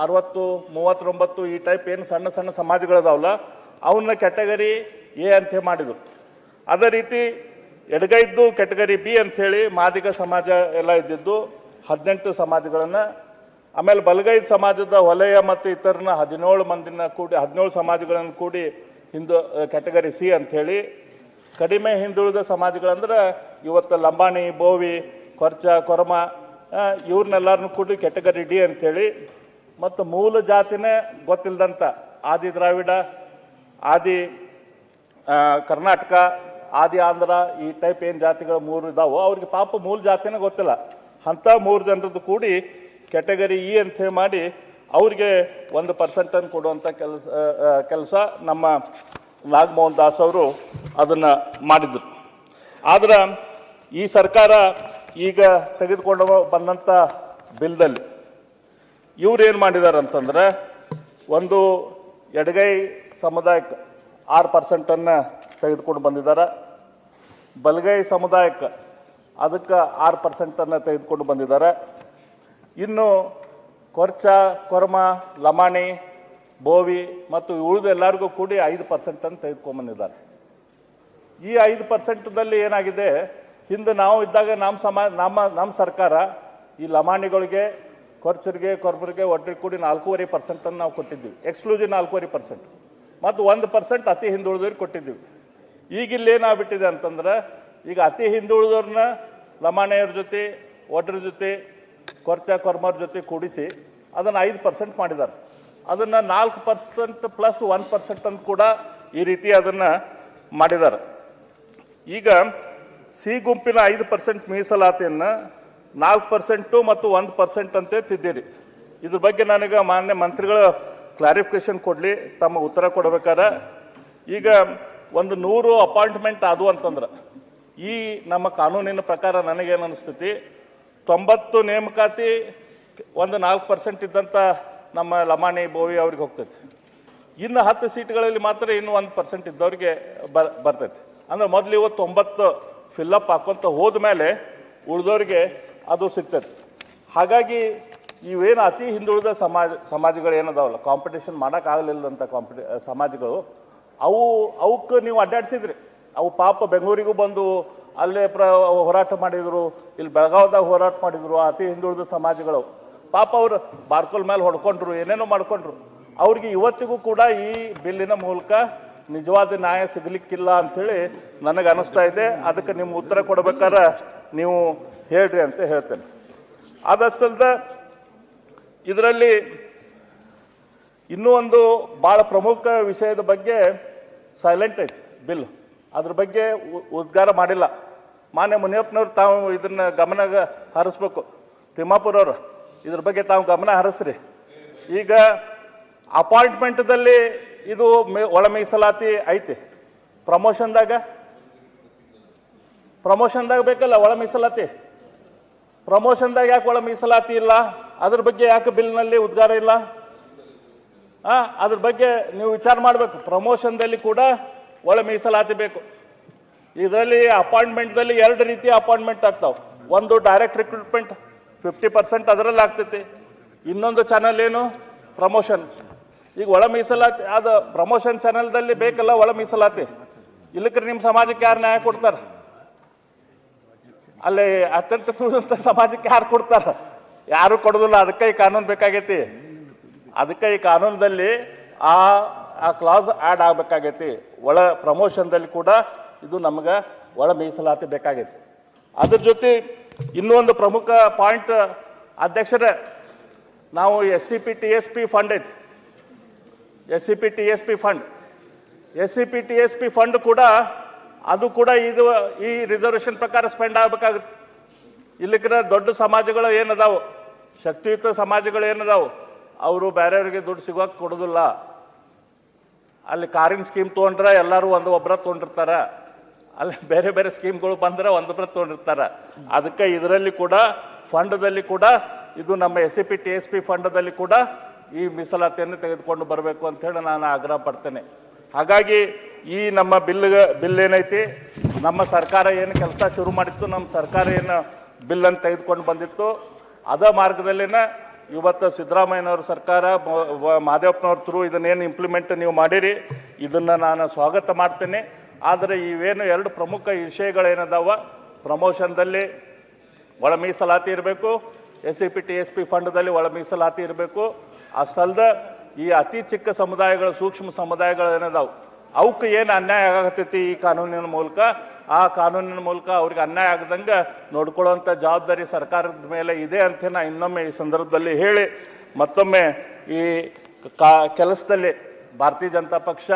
Speaker 1: ಅರವತ್ತು, ಮೂವತ್ತೊಂಬತ್ತು ಈ ಟೈಪ್ ಏನು ಸಣ್ಣ ಸಣ್ಣ ಸಮಾಜಗಳದಾವಲ್ಲ ಅವನ್ನ ಕ್ಯಾಟಗರಿ ಎ ಅಂತ ಮಾಡಿದರು. ಅದೇ ರೀತಿ ಎಡಗೈದ್ದು ಕ್ಯಾಟಗರಿ ಬಿ ಅಂಥೇಳಿ ಮಾದಿಗ ಸಮಾಜ ಎಲ್ಲ ಇದ್ದಿದ್ದು, ಹದಿನೆಂಟು ಸಮಾಜಗಳನ್ನು ಆಮೇಲೆ ಬಲಗೈ ಸಮಾಜದ ವಲಯ ಮತ್ತು ಇತರನ ಹದಿನೇಳು ಮಂದಿನ ಕೂಡಿ, ಹದಿನೇಳು ಸಮಾಜಗಳನ್ನು ಕೂಡಿ ಹಿಂದೂ ಕ್ಯಾಟಗರಿ ಸಿ ಅಂಥೇಳಿ ಕಡಿಮೆ ಹಿಂದುಳಿದ ಸಮಾಜಗಳಂದ್ರೆ ಇವತ್ತು ಲಂಬಾಣಿ, ಬೋವಿ, ಕೊರ್ಚ, ಕೊರಮ ಇವ್ರನ್ನೆಲ್ಲರನ್ನು ಕೂಡಿ ಕ್ಯಾಟಗರಿ ಡಿ ಅಂಥೇಳಿ ಮತ್ತು ಮೂಲ ಜಾತಿನೇ ಗೊತ್ತಿಲ್ಲದಂಥ ಆದಿ ದ್ರಾವಿಡ, ಆದಿ ಕರ್ನಾಟಕ, ಆದಿ ಆಂಧ್ರ ಈ ಟೈಪ್ ಏನು ಜಾತಿಗಳು ಮೂರು ಇದಾವೋ ಅವ್ರಿಗೆ ಪಾಪ ಮೂಲ ಜಾತಿನೇ ಗೊತ್ತಿಲ್ಲ. ಅಂಥ ಮೂರು ಜನರದ್ದು ಕೂಡಿ ಕ್ಯಾಟಗರಿ ಇ ಅಂತ ಮಾಡಿ ಅವ್ರಿಗೆ ಒಂದು ಪರ್ಸೆಂಟನ್ನು ಕೊಡುವಂಥ ಕೆಲಸ ಕೆಲಸ ನಮ್ಮ ನಾಗಮೋಹನ್ ದಾಸ್ ಅವರು ಅದನ್ನು ಮಾಡಿದರು. ಆದ್ರೆ ಈ ಸರ್ಕಾರ ಈಗ ತೆಗೆದುಕೊಂಡು ಬಂದಂಥ ಬಿಲ್ದಲ್ಲಿ ಇವ್ರು ಏನು ಮಾಡಿದ್ದಾರೆ ಅಂತಂದರೆ ಒಂದು ಎಡಗೈ ಸಮುದಾಯಕ್ಕೆ ಆರು ಪರ್ಸೆಂಟನ್ನು ತೆಗೆದುಕೊಂಡು ಬಂದಿದ್ದಾರೆ ಬಲಗೈ ಸಮುದಾಯಕ್ಕೆ ಅದಕ್ಕೆ ಆರು ಪರ್ಸೆಂಟನ್ನು ತೆಗೆದುಕೊಂಡು ಬಂದಿದ್ದಾರೆ ಇನ್ನು ಕೊರ್ಚ, ಕೊರ್ಮ, ಲಮಾಣಿ, ಬೋವಿ ಮತ್ತು ಉಳಿದ ಎಲ್ಲರಿಗೂ ಕೂಡಿ ಐದು ಪರ್ಸೆಂಟ್ ಅಂತ ತೆಗೆದುಕೊಂಬಂದಿದ್ದಾರೆ. ಈ ಐದು ಪರ್ಸೆಂಟ್ದಲ್ಲಿ ಏನಾಗಿದೆ? ಹಿಂದೆ ನಾವು ಇದ್ದಾಗ ನಮ್ಮ ಸಮಾ, ನಮ್ಮ ನಮ್ಮ ಸರ್ಕಾರ ಈ ಲಮಾಣಿಗಳಿಗೆ, ಕೊರ್ಚರಿಗೆ ಕೊರ್ಬರಿಗೆ ಒಡ್ರಿ ಕೂಡಿ ನಾಲ್ಕೂವರೆ ಪರ್ಸೆಂಟನ್ನು ನಾವು ಕೊಟ್ಟಿದ್ದೀವಿ. ಎಕ್ಸ್ಕ್ಲೂಸಿವ್ ನಾಲ್ಕೂವರೆ ಪರ್ಸೆಂಟ್. ಮತ್ತು ಒಂದು ಪರ್ಸೆಂಟ್ ಅತಿ ಹಿಂದುಳಿದವ್ರಿಗೆ ಕೊಟ್ಟಿದ್ದೀವಿ. ಈಗ ಇಲ್ಲಿ ಏನಾಗ್ಬಿಟ್ಟಿದೆ ಅಂತಂದ್ರೆ, ಈಗ ಅತಿ ಹಿಂದುಳಿದವ್ರನ್ನ ಲಮಾಣಿಯವ್ರ ಜೊತೆ ಒಡ್ರ ಜೊತೆ ಕೊರ್ಚ ಕೊರ್ಮರ್ ಜೊತೆ ಕೂಡಿಸಿ ಅದನ್ನು ಐದು ಪರ್ಸೆಂಟ್ ಮಾಡಿದ್ದಾರೆ. ಅದನ್ನು ನಾಲ್ಕು ಪರ್ಸೆಂಟ್ ಪ್ಲಸ್ ಒನ್ ಪರ್ಸೆಂಟ್ ಅಂತ ಕೂಡ ಈ ರೀತಿ ಅದನ್ನು ಮಾಡಿದ್ದಾರೆ. ಈಗ ಸಿ ಗುಂಪಿನ ಐದು ಪರ್ಸೆಂಟ್ ಮೀಸಲಾತಿಯನ್ನು ನಾಲ್ಕು ಪರ್ಸೆಂಟು ಮತ್ತು ಒಂದು ಪರ್ಸೆಂಟ್ ಅಂತ ತಿದ್ದೀರಿ. ಇದ್ರ ಬಗ್ಗೆ ನನಗೆ ಮಾನ್ಯ ಮಂತ್ರಿಗಳು ಕ್ಲಾರಿಫಿಕೇಶನ್ ಕೊಡಲಿ, ತಮ್ಮ ಉತ್ತರ ಕೊಡ್ಬೇಕಾರೆ ಈಗ ಒಂದು ನೂರು ಅಪಾಯಿಂಟ್ಮೆಂಟ್ ಅದು ಅಂತಂದ್ರೆ. ಈ ನಮ್ಮ ಕಾನೂನಿನ ಪ್ರಕಾರ ನನಗೇನು ಅನಿಸ್ತೈತಿ? ತೊಂಬತ್ತು ನೇಮಕಾತಿ ಒಂದು ನಾಲ್ಕು ಪರ್ಸೆಂಟ್ ಇದ್ದಂಥ ನಮ್ಮ ಲಮಾಣಿ ಬೋವಿ ಅವ್ರಿಗೆ ಹೋಗ್ತೈತಿ. ಇನ್ನು ಹತ್ತು ಸೀಟ್ಗಳಲ್ಲಿ ಮಾತ್ರ ಇನ್ನು ಒಂದು ಪರ್ಸೆಂಟ್ ಇದ್ದವ್ರಿಗೆ ಬರ್ ಬರ್ತೈತಿ. ಅಂದ್ರೆ ಮೊದಲು ಇವತ್ತು ತೊಂಬತ್ತು ಫಿಲ್ಲಪ್ ಹಾಕೊಂತ ಹೋದ ಮೇಲೆ ಉಳಿದವ್ರಿಗೆ ಅದು ಸಿಗ್ತೈತಿ. ಹಾಗಾಗಿ ಇವೇನು ಅತಿ ಹಿಂದುಳಿದ ಸಮಾಜ, ಸಮಾಜಗಳು ಏನದಾವಲ್ಲ ಕಾಂಪಿಟೇಷನ್ ಮಾಡೋಕ್ಕಾಗಲಿಲ್ಲದಂಥ ಕಾಂಪಿಟೇ ಸಮಾಜಗಳು, ಅವು, ಅವಕ್ಕೆ ನೀವು ಅಡ್ಡಾಡ್ಸಿದ್ರಿ. ಅವು ಪಾಪ ಬೆಂಗಳೂರಿಗೂ ಬಂದು ಅಲ್ಲೇ ಪ್ರ ಹೋರಾಟ ಮಾಡಿದರು, ಇಲ್ಲಿ ಬೆಳಗಾವ್ದಾಗ ಹೋರಾಟ ಮಾಡಿದರು ಅತಿ ಹಿಂದುಳಿದ ಸಮಾಜಗಳು. ಪಾಪ ಅವರು ಬಾರ್ಕೋಲ್ ಮೇಲೆ ಹೊಡ್ಕೊಂಡ್ರು, ಏನೇನೋ ಮಾಡ್ಕೊಂಡ್ರು. ಅವ್ರಿಗೆ ಇವತ್ತಿಗೂ ಕೂಡ ಈ ಬಿಲ್ಲಿನ ಮೂಲಕ ನಿಜವಾದ ನ್ಯಾಯ ಸಿಗಲಿಕ್ಕಿಲ್ಲ ಅಂಥೇಳಿ ನನಗೆ ಅನಿಸ್ತಾ ಇದೆ. ಅದಕ್ಕೆ ನಿಮ್ಮ ಉತ್ತರ ಕೊಡ್ಬೇಕಾದ್ರೆ ನೀವು ಹೇಳ್ರಿ ಅಂತ ಹೇಳ್ತೇನೆ. ಆದಷ್ಟಲ್ದ ಇದರಲ್ಲಿ ಇನ್ನೂ ಒಂದು ಭಾಳ ಪ್ರಮುಖ ವಿಷಯದ ಬಗ್ಗೆ ಸೈಲೆಂಟ್ ಐತಿ, ಬಿಲ್. ಅದ್ರ ಬಗ್ಗೆ ಉದ್ಗಾರ ಮಾಡಿಲ್ಲ. ಮಾನ್ಯ ಮುನಿಯಪ್ಪನವ್ರು ತಾವು ಇದನ್ನ ಗಮನ ಹರಿಸ್ಬೇಕು. ತಿಮ್ಮಾಪುರವ್ರು, ಇದ್ರ ಬಗ್ಗೆ ತಾವು ಗಮನ ಹರಿಸ್ರಿ. ಈಗ ಅಪಾಯಿಂಟ್ಮೆಂಟ್ದಲ್ಲಿ ಇದು ಒಳ ಮೀಸಲಾತಿ ಐತಿ. ಪ್ರಮೋಷನ್ದಾಗ? ಪ್ರಮೋಷನ್ದಾಗ ಬೇಕಲ್ಲ ಒಳ ಮೀಸಲಾತಿ? ಪ್ರಮೋಷನ್ದಾಗ ಯಾಕೆ ಒಳ ಮೀಸಲಾತಿ ಇಲ್ಲ? ಅದ್ರ ಬಗ್ಗೆ ಯಾಕೆ ಬಿಲ್ನಲ್ಲಿ ಉದ್ಗಾರ ಇಲ್ಲ? ಅದ್ರ ಬಗ್ಗೆ ನೀವು ವಿಚಾರ ಮಾಡಬೇಕು. ಪ್ರಮೋಷನ್ದಲ್ಲಿ ಕೂಡ ಒಳ ಮೀಸಲಾತಿ ಬೇಕು. ಇದರಲ್ಲಿ ಅಪಾಯಿಂಟ್ಮೆಂಟ್ದಲ್ಲಿ ಎರಡು ರೀತಿಯ ಅಪಾಯಿಂಟ್ಮೆಂಟ್ ಆಗ್ತಾವೆ. ಒಂದು ಡೈರೆಕ್ಟ್ ರಿಕ್ರೂಟ್ಮೆಂಟ್ ಫಿಫ್ಟಿ ಪರ್ಸೆಂಟ್ ಅದರಲ್ಲಿ ಆಗ್ತೈತಿ. ಇನ್ನೊಂದು ಚಾನಲ್ ಏನು? ಪ್ರಮೋಷನ್ ಈಗ ಒಳ ಮೀಸಲಾತಿ, ಅದು ಪ್ರಮೋಷನ್ ಚಾನಲ್ದಲ್ಲಿ ಬೇಕಲ್ಲ ಒಳ ಮೀಸಲಾತಿ. ಇಲ್ಲಕ್ರೆ ನಿಮ್ಮ ಸಮಾಜಕ್ಕೆ ಯಾರು ನ್ಯಾಯ ಕೊಡ್ತಾರ? ಅಲ್ಲಿ ಅತ್ಯಂತ ತುಳಿದಂಥ ಸಮಾಜಕ್ಕೆ ಯಾರು ಕೊಡ್ತಾರ? ಯಾರು ಕೊಡೋದಿಲ್ಲ, ಅದಕ್ಕೆ ಈ ಕಾನೂನು ಬೇಕಾಗೈತಿ. ಅದಕ್ಕೆ ಈ ಕಾನೂನದಲ್ಲಿ ಆ ಆ ಕ್ಲಾಸ್ ಆಡ್ ಆಗ್ಬೇಕಾಗೈತಿ. ಒಳ ಪ್ರಮೋಷನ್ದಲ್ಲಿ ಕೂಡ ಇದು ನಮ್ಗೆ ಒಳ ಮೀಸಲಾತಿ ಬೇಕಾಗೈತಿ. ಅದ್ರ ಜೊತೆ ಇನ್ನೊಂದು ಪ್ರಮುಖ ಪಾಯಿಂಟ್, ಅಧ್ಯಕ್ಷರೇ, ನಾವು S C P T S P fund ಐತಿ. S C P T S P fund S C P T S P fund ಕೂಡ ಅದು ಕೂಡ ಇದು ಈ ರಿಸರ್ವೇಷನ್ ಪ್ರಕಾರ ಸ್ಪೆಂಡ್ ಆಗಬೇಕಾಗುತ್ತೆ. ಇಲ್ಲಿಕ್ಕಿನ ದೊಡ್ಡ ಸಮಾಜಗಳು ಏನದಾವು? ಶಕ್ತಿಯುತ ಸಮಾಜಗಳು ಏನದಾವು? ಅವರು ಬೇರೆಯವ್ರಿಗೆ ದುಡ್ಡು ಸಿಗೋಕೆ ಕೊಡೋದಿಲ್ಲ. ಅಲ್ಲಿ ಕಾರಿನ ಸ್ಕೀಮ್ ತೊಗೊಂಡ್ರೆ ಎಲ್ಲರೂ ಒಂದು ಒಬ್ಬರ ತೊಗೊಂಡಿರ್ತಾರ. ಅಲ್ಲಿ ಬೇರೆ ಬೇರೆ ಸ್ಕೀಮ್ಗಳು ಬಂದ್ರೆ ಒಂದೊಬ್ಬರ ತೊಗೊಂಡಿರ್ತಾರೆ. ಅದಕ್ಕೆ ಇದರಲ್ಲಿ ಕೂಡ, ಫಂಡದಲ್ಲಿ ಕೂಡ, ಇದು ನಮ್ಮ S C P T S P ಫಂಡದಲ್ಲಿ ಕೂಡ ಈ ಮೀಸಲಾತಿಯನ್ನು ತೆಗೆದುಕೊಂಡು ಬರಬೇಕು ಅಂತ ಹೇಳಿ ನಾನು ಆಗ್ರಹ ಪಡ್ತೇನೆ. ಹಾಗಾಗಿ ಈ ನಮ್ಮ ಬಿಲ್ ಬಿಲ್ ಏನೈತಿ, ನಮ್ಮ ಸರ್ಕಾರ ಏನು ಕೆಲಸ ಶುರು ಮಾಡಿತ್ತು, ನಮ್ಮ ಸರ್ಕಾರ ಏನು ಬಿಲ್ಲನ್ನು ತೆಗೆದುಕೊಂಡು ಬಂದಿತ್ತು. ಅದ ಮಾರ್ಗದಲ್ಲಿನ ಇವತ್ತು ಸಿದ್ದರಾಮಯ್ಯನವ್ರ ಸರ್ಕಾರ ಮಾದೇವಪ್ಪನವ್ರ ಥ್ರೂ ಇದನ್ನೇನು ಇಂಪ್ಲಿಮೆಂಟ್ ನೀವು ಮಾಡಿರಿ, ಇದನ್ನು ನಾನು ಸ್ವಾಗತ ಮಾಡ್ತೇನೆ. ಆದರೆ ಇವೇನು ಎರಡು ಪ್ರಮುಖ ವಿಷಯಗಳೇನದಾವ? ಪ್ರಮೋಷನ್ದಲ್ಲಿ ಒಳ ಮೀಸಲಾತಿ ಇರಬೇಕು S C P T S P ಫಂಡ್ದಲ್ಲಿ ಒಳ ಮೀಸಲಾತಿ ಇರಬೇಕು. ಅಷ್ಟಲ್ದ ಈ ಅತಿ ಚಿಕ್ಕ ಸಮುದಾಯಗಳು, ಸೂಕ್ಷ್ಮ ಸಮುದಾಯಗಳು ಏನದಾವು ಅವಕ್ಕೆ ಏನು ಅನ್ಯಾಯ ಆಗತೈತಿ ಈ ಕಾನೂನಿನ ಮೂಲಕ? ಆ ಕಾನೂನಿನ ಮೂಲಕ ಅವ್ರಿಗೆ ಅನ್ಯಾಯ ಆಗದಂಗೆ ನೋಡ್ಕೊಳ್ಳೋವಂಥ ಜವಾಬ್ದಾರಿ ಸರ್ಕಾರದ ಮೇಲೆ ಇದೆ ಅಂತ ನಾ ಇನ್ನೊಮ್ಮೆ ಈ ಸಂದರ್ಭದಲ್ಲಿ ಹೇಳಿ ಮತ್ತೊಮ್ಮೆ ಈ ಕಾ, ಕೆಲಸದಲ್ಲಿ ಭಾರತೀಯ ಜನತಾ ಪಕ್ಷ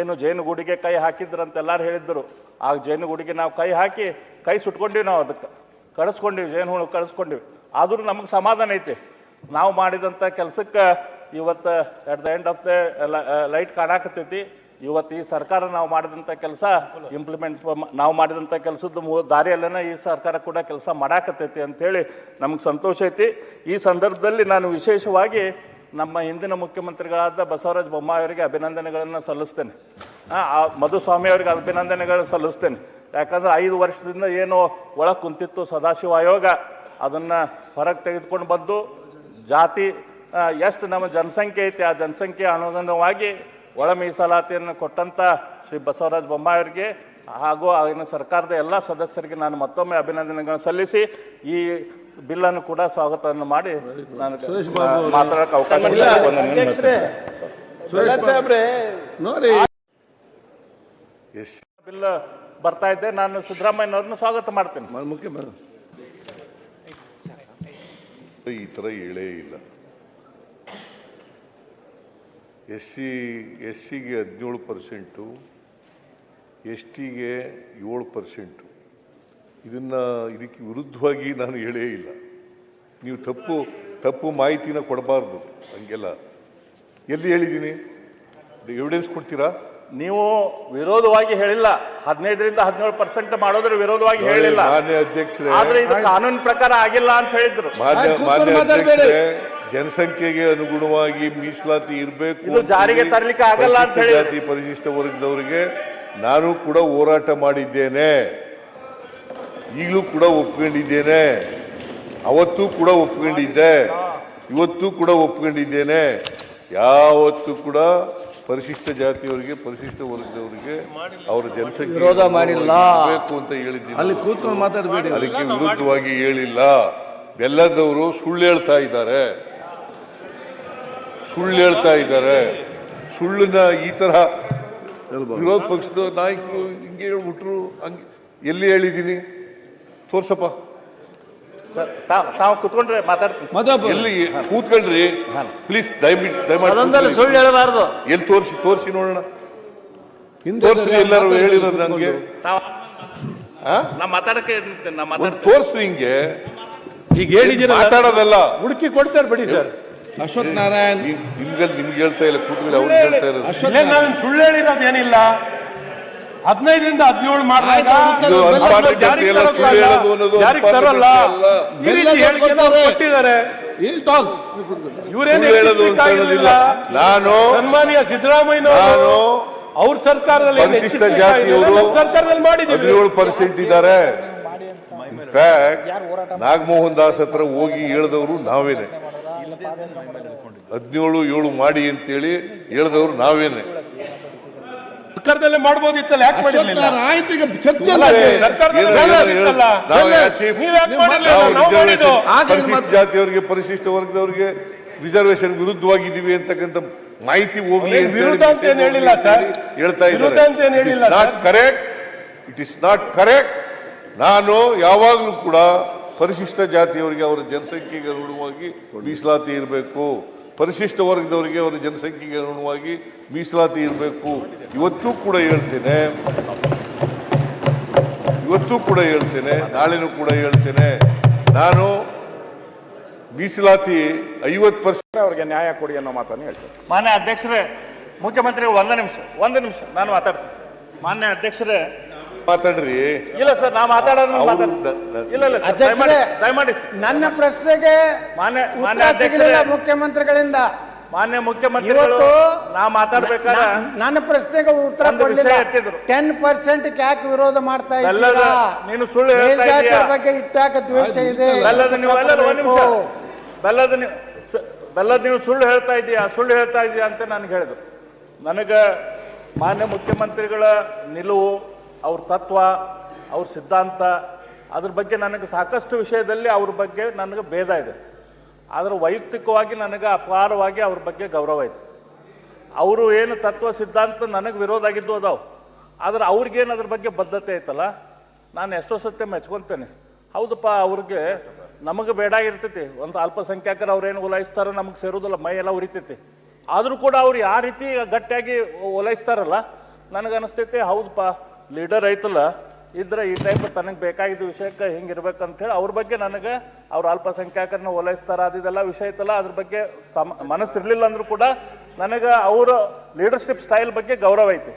Speaker 1: ಏನು ಜೇನುಗೂಡಿಗೆ ಕೈ ಹಾಕಿದ್ರಂತ ಎಲ್ಲರೂ ಹೇಳಿದ್ರು ಆ ಜೇನುಗೂಡಿಗೆ ನಾವು ಕೈ ಹಾಕಿ ಕೈ ಸುಟ್ಕೊಂಡಿವಿ ನಾವು ಅದಕ್ಕೆ. ಕಳಿಸ್ಕೊಂಡಿವಿ, ಜೇನು ಹುಳು ಕಳಿಸ್ಕೊಂಡಿವಿ. ಆದರೂ ನಮಗೆ ಸಮಾಧಾನ ಐತಿ. ನಾವು ಮಾಡಿದಂಥ ಕೆಲಸಕ್ಕೆ ಇವತ್ತು at the end of the light ಕಾಣಾಕತ್ತೈತಿ. ಇವತ್ತು ಈ ಸರ್ಕಾರ ನಾವು ಮಾಡಿದಂಥ ಕೆಲಸ ಇಂಪ್ಲಿಮೆಂಟ್ ನಾವು ಮಾಡಿದಂಥ ಕೆಲಸದ ಮೂ, ದಾರಿಯಲ್ಲೇನ ಈ ಸರ್ಕಾರ ಕೂಡ ಕೆಲಸ ಮಾಡಾಕತ್ತೈತಿ ಅಂಥೇಳಿ ನಮಗೆ ಸಂತೋಷ ಐತಿ. ಈ ಸಂದರ್ಭದಲ್ಲಿ ನಾನು ವಿಶೇಷವಾಗಿ ನಮ್ಮ ಹಿಂದಿನ ಮುಖ್ಯಮಂತ್ರಿಗಳಾದ ಬಸವರಾಜ ಬೊಮ್ಮಾಯಿ ಅವರಿಗೆ ಅಭಿನಂದನೆಗಳನ್ನು ಸಲ್ಲಿಸ್ತೇನೆ. ಮಧುಸ್ವಾಮಿ ಅವರಿಗೆ ಅಭಿನಂದನೆಗಳನ್ನು ಸಲ್ಲಿಸ್ತೇನೆ. ಯಾಕಂದ್ರೆ ಐದು ವರ್ಷದಿಂದ ಏನು ಒಳ ಕುಂತಿತ್ತು ಸದಾಶಿವ ಆಯೋಗ. ಅದನ್ನು ಹೊರಗೆ ತೆಗೆದುಕೊಂಡು ಬಂದು ಜಾತಿ ಎಷ್ಟು ನಮ್ಮ ಜನಸಂಖ್ಯೆ ಐತಿ, ಆ ಜನಸಂಖ್ಯೆ ಅನುಗುಣವಾಗಿ ಒಳ ಮೀಸಲಾತಿಯನ್ನು ಕೊಟ್ಟಂಥ ಶ್ರೀ ಬಸವರಾಜ ಬೊಮ್ಮಾಯಿ ಅವರಿಗೆ ಹಾಗೂ ಆಗಿನ ಸರ್ಕಾರದ ಎಲ್ಲ ಸದಸ್ಯರಿಗೆ ನಾನು ಮತ್ತೊಮ್ಮೆ ಅಭಿನಂದನೆಗಳನ್ನು ಸಲ್ಲಿಸಿ ಈ ಬಿಲ್ಲನ್ನು ಕೂಡ ಸ್ವಾಗತವನ್ನು ಮಾಡಿ ನಾನು ಮಾತಾಡಕ್ಕೆ ಅವಕಾಶ ಬಿಲ್ ಬರ್ತಾ ಇದ್ದೆ ನಾನು ಸಿದ್ದರಾಮಯ್ಯನವ್ರನ್ನ ಸ್ವಾಗತ ಮಾಡ್ತೇನೆ.
Speaker 2: ಮುಖ್ಯಮಂತ್ರಿ
Speaker 4: ಈ ತರ ಹೇಳೇ ಇಲ್ಲ. ಎಸ್ ಸಿ ಎಸ್ ಸಿಗೆ ಹದಿನೇಳು ಪರ್ಸೆಂಟು ಎಸ್ ಟಿಗೆ ಏಳು ಪರ್ಸೆಂಟು. ಇದನ್ನು ಇದಕ್ಕೆ ವಿರುದ್ಧವಾಗಿ ನಾನು ಹೇಳೇ ಇಲ್ಲ. ನೀವು ತಪ್ಪು ತಪ್ಪು ಮಾಹಿತಿನ ಕೊಡಬಾರ್ದು ಹಂಗೆಲ್ಲ. ಎಲ್ಲಿ ಹೇಳಿದ್ದೀನಿ? ಎವಿಡೆನ್ಸ್ ಕೊಡ್ತೀರಾ?
Speaker 1: ನೀವು ವಿರೋಧವಾಗಿ ಹೇಳಿಲ್ಲ. ಹದಿನೈದರಿಂದ ಹದಿನೇಳು ಪರ್ಸೆಂಟ್ ಮಾಡೋದ್ರ ವಿರೋಧವಾಗಿ ಹೇಳಿಲ್ಲ.
Speaker 4: ಮಾನ್ಯ ಅಧ್ಯಕ್ಷರೇ.
Speaker 1: ಆದ್ರೆ ಇದು ಕಾನೂನು ಪ್ರಕಾರ ಆಗಿಲ್ಲ ಅಂತ ಹೇಳಿದ್ರು.
Speaker 4: ಮಾನ್ಯ ಮಾನ್ಯ ಅಧ್ಯಕ್ಷರೇ ಜನಸಂಖ್ಯೆಗೆ ಅನುಗುಣವಾಗಿ ಮೀಸಲಾತಿ ಇರಬೇಕು
Speaker 1: ಇದು ಜಾರಿಗೆ ತರಲಿಕ್ಕೆ ಆಗಲ್ಲ ಅಂತ ಹೇಳಿ-
Speaker 4: ಜಾತಿ ಪರಿಶಿಷ್ಟ ವರ್ಗದವರಿಗೆ ನಾನು ಕೂಡ ಹೋರಾಟ ಮಾಡಿದ್ದೇನೆ. ಈಗಲೂ ಕೂಡ ಒಪ್ಕೊಂಡಿದ್ದೇನೆ. ಅವತ್ತು ಕೂಡ ಒಪ್ಕೊಂಡಿದ್ದೆ. ಇವತ್ತು ಕೂಡ ಒಪ್ಕೊಂಡಿದ್ದೇನೆ. ಯಾವತ್ತು ಕೂಡ ಪರಿಶಿಷ್ಟ ಜಾತಿಯವರಿಗೆ ಪರಿಶಿಷ್ಟ ವರ್ಗದವರಿಗೆ ಅವರ ಜನಸಂಖ್ಯೆ
Speaker 2: ವಿರೋಧ ಮಾಡಿಲ್ಲ.
Speaker 4: ಬೇಕು ಅಂತ ಹೇಳಿದ್ದೀನಿ.
Speaker 2: ಅಲ್ಲಿ ಕೂತ್ಕೊಂಡು ಮಾತಾಡಬೇಡಿ.
Speaker 4: ಅದಕ್ಕೆ ವಿರುದ್ಧವಾಗಿ ಹೇಳಿಲ್ಲ. ಬೆಲ್ಲದವರು ಸುಳ್ಳು ಹೇಳ್ತಾ ಇದ್ದಾರೆ. ಸುಳ್ಳು ಹೇಳ್ತಾ ಇದ್ದಾರೆ. ಸುಳ್ಳನ್ನ ಈ ತರ ವಿರೋಧ ಪಕ್ಷದ ನಾಯಕರು ಹಿಂಗೆ ಹೇಳ್ಬಿಟ್ರು ಹಂಗೆ ಎಲ್ಲಿ ಹೇಳಿದ್ದೀನಿ? ತೋರ್ಸಪ್ಪ.
Speaker 1: ಸರ್ ತಾವ್ ತಾವು ಕೂತ್ಕೊಂಡ್ರೆ ಮಾತಾಡ್ತೀನಿ.
Speaker 4: ಎಲ್ಲಿ ಕೂತ್ಕೊಳ್ರಿ ಪ್ಲೀಸ್ ದಯವಿಟ್ಟು ದಯಮಾಡಿ
Speaker 5: ಸುಳ್ಳು ಹೇಳಬಾರದು.
Speaker 4: ಎಲ್ಲಿ ತೋರಿಸಿ ತೋರಿಸಿ ನೋಡೋಣ.
Speaker 2: ಹಿಂದೆ
Speaker 4: ತೋರಿಸ್ರಿ ಎಲ್ಲರೂ ಹೇಳಿರೋದು ನನಗೆ?
Speaker 1: ನಾ ಮಾತಾಡಕ್ಕೆ ನಿಂತೇನೆ, ನಾ
Speaker 4: ಒಂದು
Speaker 1: ಮಾತಾಡ್ತೀನಿ.
Speaker 4: ತೋರಿಸ್ರಿ ಹಿಂಗೆ.
Speaker 3: ಈಗ ಹೇಳಿದ್ದೀನಿ
Speaker 4: ಮಾತಾಡೋದಲ್ಲ.
Speaker 3: ಹುಡುಕಿ ಕೊಡ್ತಾರೆ ಬಿಡಿ ಸರ್.
Speaker 2: ಅಶ್ವಥ್ ನಾರಾಯಣ್.
Speaker 4: ನಿಮ್- ನಿಮ್ಗೆ ನಿಮ್ಗೆ ಹೇಳ್ತಾ ಇಲ್ಲ ಕೂತ್ಕೊಳ್ಳಿ ಅವ್ರು ಹೇಳ್ತಾ ಇರೋದು.
Speaker 2: ಅಶ್ವಥ್
Speaker 3: ಇಲ್ಲೇ ನಾನು ಸುಳ್ಳು ಹೇಳಿರೋದೇನಿಲ್ಲ ಹದಿನೈದರಿಂದ ಹದಿನೇಳು ಮಾಡಿದ್ದಾರೆ
Speaker 2: ಆಯ್ತು,
Speaker 4: unparliamentary ಸುಳ್ಳು ಹೇಳೋದು ಅನ್ನೋದು unparliamentary ಅಲ್ಲ.
Speaker 3: ಈ ರೀತಿ
Speaker 2: ಇಲ್ಲಿ ಟಾಕ್
Speaker 3: ಇವರೇನು
Speaker 4: ಸುಳ್ಳು ಹೇಳೋದು ಅಂತ ನಾನು
Speaker 3: ಸನ್ಮಾನ್ಯ ಸಿದ್ದರಾಮಯ್ಯ
Speaker 4: ನಾನು
Speaker 3: ಅವ್ರ ಸರ್ಕಾರದಲ್ಲಿ ಏನು
Speaker 4: ಪರಿಶಿಷ್ಟ
Speaker 3: ಹೆಚ್ಚಿಗೆ
Speaker 4: ಜಾತಿಯವರು
Speaker 3: ಆಗಿಲ್ಲ, ನಮ್ಮ ಸರ್ಕಾರದಲ್ಲಿ ಮಾಡಿದ್ದೀವಿ.
Speaker 4: ಹದಿನೇಳು ಪರ್ಸೆಂಟ್ ಇದ್ದಾರೆ. ಇನ್ಫ್ಯಾಕ್ಟ್ ನಾಗಮೋಹನ್ ದಾಸ್ ಹತ್ರ ಹೋಗಿ ಹೇಳಿದವರು ನಾವೇನೆ. ಹದಿನೇಳು ಏಳು ಮಾಡಿ ಅಂತೇಳಿ ಹೇಳಿದವರು ನಾವೇನೆ.
Speaker 3: ಸರ್ಕಾರದಲ್ಲೇ ಯಾಕೆ
Speaker 2: ಆಯ್ತು ಈಗ ಚರ್ಚೆ
Speaker 4: ಪರಿಶಿಷ್ಟ ಜಾತಿಯವರಿಗೆ ಪರಿಶಿಷ್ಟ ವರ್ಗದವರಿಗೆ ರಿಸರ್ವೇಶನ್ ವಿರುದ್ಧವಾಗಿದ್ದೀವಿ ಅಂತಕ್ಕಂಥ ಮಾಹಿತಿ ಹೋಗ್ಲಿ ಅಂತ
Speaker 3: ವಿರುದ್ಧ ಅಂತ ಏನ್
Speaker 4: ಹೇಳಿ
Speaker 3: ಹೇಳಿಲ್ಲ ಸರ್.
Speaker 4: ಹೇಳ್ತಾ
Speaker 3: ವಿರುದ್ಧ ಅಂತ ಏನ್
Speaker 4: ಇದ್ದಾರೆ not correct it is not correct ನಾನು ಯಾವಾಗಲೂ ಕೂಡ ಪರಿಶಿಷ್ಟ ಜಾತಿಯವರಿಗೆ ಅವರ ಜನಸಂಖ್ಯೆಗೆ ಅನುಗುಣವಾಗಿ ಮೀಸಲಾತಿ ಇರಬೇಕು. ಪರಿಶಿಷ್ಟ ವರ್ಗದವರಿಗೆ ಅವರ ಜನಸಂಖ್ಯೆಗೆ ಅನುಗುಣವಾಗಿ ಮೀಸಲಾತಿ ಇರಬೇಕು. ಇವತ್ತು ಕೂಡ ಹೇಳ್ತೇನೆ. ಇವತ್ತೂ ಕೂಡ ಹೇಳ್ತೇನೆ. ನಾಳೆನೂ ಕೂಡ ಹೇಳ್ತೇನೆ. ನಾನು ಮೀಸಲಾತಿ ಐವತ್ತು ಪರ್ಸೆಂಟ್
Speaker 5: ಅವರಿಗೆ ನ್ಯಾಯ ಕೊಡಿ ಅನ್ನೋ ಮಾತನ್ನು ಹೇಳ್ತೇನೆ.
Speaker 1: ಮಾನ್ಯ ಅಧ್ಯಕ್ಷರೇ ಮುಖ್ಯಮಂತ್ರಿ ಒಂದು ನಿಮಿಷ ಒಂದು ನಿಮಿಷ ನಾನು ಮಾತಾಡ್ತೀನಿ. ಮಾನ್ಯ ಅಧ್ಯಕ್ಷರೇ
Speaker 4: ಮಾತಾಡ್ರಿ.
Speaker 1: ಇಲ್ಲ ಸರ್ ನಾ ಮಾತಾಡೋದು ಮಾತಾಡ್ ಇಲ್ಲ ಇಲ್ಲ ಸರ್, ದಯಮಾಡಿ ದಯಮಾಡಿ. ಸರ್.
Speaker 6: ನನ್ನ ಪ್ರಶ್ನೆಗೆ
Speaker 1: ಮಾನ್ಯ ಮಾನ್ಯ
Speaker 6: ಉತ್ತರ
Speaker 1: ಅಧ್ಯಕ್ಷರೇ.
Speaker 6: ಮುಖ್ಯಮಂತ್ರಿಗಳಿಂದ.
Speaker 1: ಮಾನ್ಯ ಮುಖ್ಯಮಂತ್ರಿಗಳು
Speaker 6: ಇವತ್ತು
Speaker 1: ನಾ ಮಾತಾಡ್ಬೇಕಾದ್ರೆ
Speaker 6: ನ- ನನ್ನ ಪ್ರಶ್ನೆಗೆ ಉತ್ತರ
Speaker 1: ಒಂದು ವಿಷಯ
Speaker 6: ಕೊಡಲಿಲ್ಲ.
Speaker 1: ಎತ್ತಿದ್ರು.
Speaker 6: ಟೆನ್ ಪರ್ಸೆಂಟ್ ಕ್ಯಾಕ್ ವಿರೋಧ ಮಾಡ್ತಾ
Speaker 1: ಇಲ್ಲ
Speaker 6: ಇದ್ದೀರಾ
Speaker 1: ನೀನು ಸುಳ್ಳು ಹೇಳ್ತಾ ಇದೀಯಾ?
Speaker 6: ಬಗ್ಗೆ ಇಟ್ಟಾಕ ದ್ವೇಷ ಇದೆ.
Speaker 1: ಬೆಲ್ಲದ ನೀವು ಎಲ್ಲರೂ ಒಂದು ನಿಮಿಷ.
Speaker 6: ಕೊಡಬೇಕು.
Speaker 1: ಬೆಲ್ಲದ ನೀವು ಸ- ಬೆಲ್ಲದ ನೀವು ಸುಳ್ಳು ಹೇಳ್ತಾ ಇದೀಯಾ? ಸುಳ್ಳು ಹೇಳ್ತಾ ಇದೀಯಾ ಅಂತ ನನಗೆ ಹೇಳಿದ್ರು. ನನಗೆ ಮಾನ್ಯ ಮುಖ್ಯಮಂತ್ರಿಗಳ ನಿಲುವು ಅವ್ರ ತತ್ವ, ಅವ್ರ ಸಿದ್ಧಾಂತ, ಅದ್ರ ಬಗ್ಗೆ ನನಗೆ ಸಾಕಷ್ಟು ವಿಷಯದಲ್ಲಿ ಅವ್ರ ಬಗ್ಗೆ ನನಗೆ ಭೇದ ಇದೆ. ಆದರೆ ವೈಯಕ್ತಿಕವಾಗಿ ನನಗೆ ಅಪಾರವಾಗಿ ಅವ್ರ ಬಗ್ಗೆ ಗೌರವ ಇದೆ. ಅವರು ಏನು ತತ್ವ, ಸಿದ್ಧಾಂತ ನನಗೆ ವಿರೋಧ ಆಗಿದ್ದು ಅದಾವ. ಆದರೆ ಅವ್ರಿಗೇನು ಅದ್ರ ಬಗ್ಗೆ ಬದ್ಧತೆ ಐತಲ್ಲ? ನಾನು ಎಷ್ಟೋ ಸತ್ಯ ಮೆಚ್ಕೊತೇನೆ. ಹೌದಪ್ಪ, ಅವ್ರಿಗೆ ನಮಗೆ ಬೇಡ ಇರ್ತೈತಿ. ಒಂದು ಅಲ್ಪಸಂಖ್ಯಾತರು ಅವ್ರೇನು ಓಲೈಸ್ತಾರೋ ನಮಗೆ ಸೇರೋದಿಲ್ಲ ಮೈ ಎಲ್ಲ ಉರಿತೈತಿ. ಆದರೂ ಕೂಡ ಅವ್ರು ಯಾವ ರೀತಿ ಗಟ್ಟಿಯಾಗಿ ಓಲೈಸ್ತಾರಲ್ಲ ನನಗೆ ಅನಿಸ್ತೈತಿ ಹೌದಪ್ಪ ಲೀಡರ್ ಐತಲ್ಲ, ಇದ್ರೆ ಈ ಟೈಪ್ ತನಗೆ ಬೇಕಾಗಿದ್ದ ವಿಷಯಕ್ಕೆ ಹಿಂಗಿರ್ಬೇಕಂತ ಹೇಳಿ ಅವ್ರ ಬಗ್ಗೆ ನನಗೆ ಅವ್ರ ಅಲ್ಪಸಂಖ್ಯಾತರನ್ನ ಓಲೈಸ್ತಾರ ಅದಿದೆಲ್ಲ ವಿಷಯ ಐತಲ್ಲ, ಅದ್ರ ಬಗ್ಗೆ ಸಮ, ಮನಸ್ಸಿರ್ಲಿಲ್ಲ ಅಂದ್ರೂ ಕೂಡ ನನಗೆ ಅವರ ಲೀಡರ್ಶಿಪ್ ಸ್ಟೈಲ್ ಬಗ್ಗೆ ಗೌರವ ಐತಿ.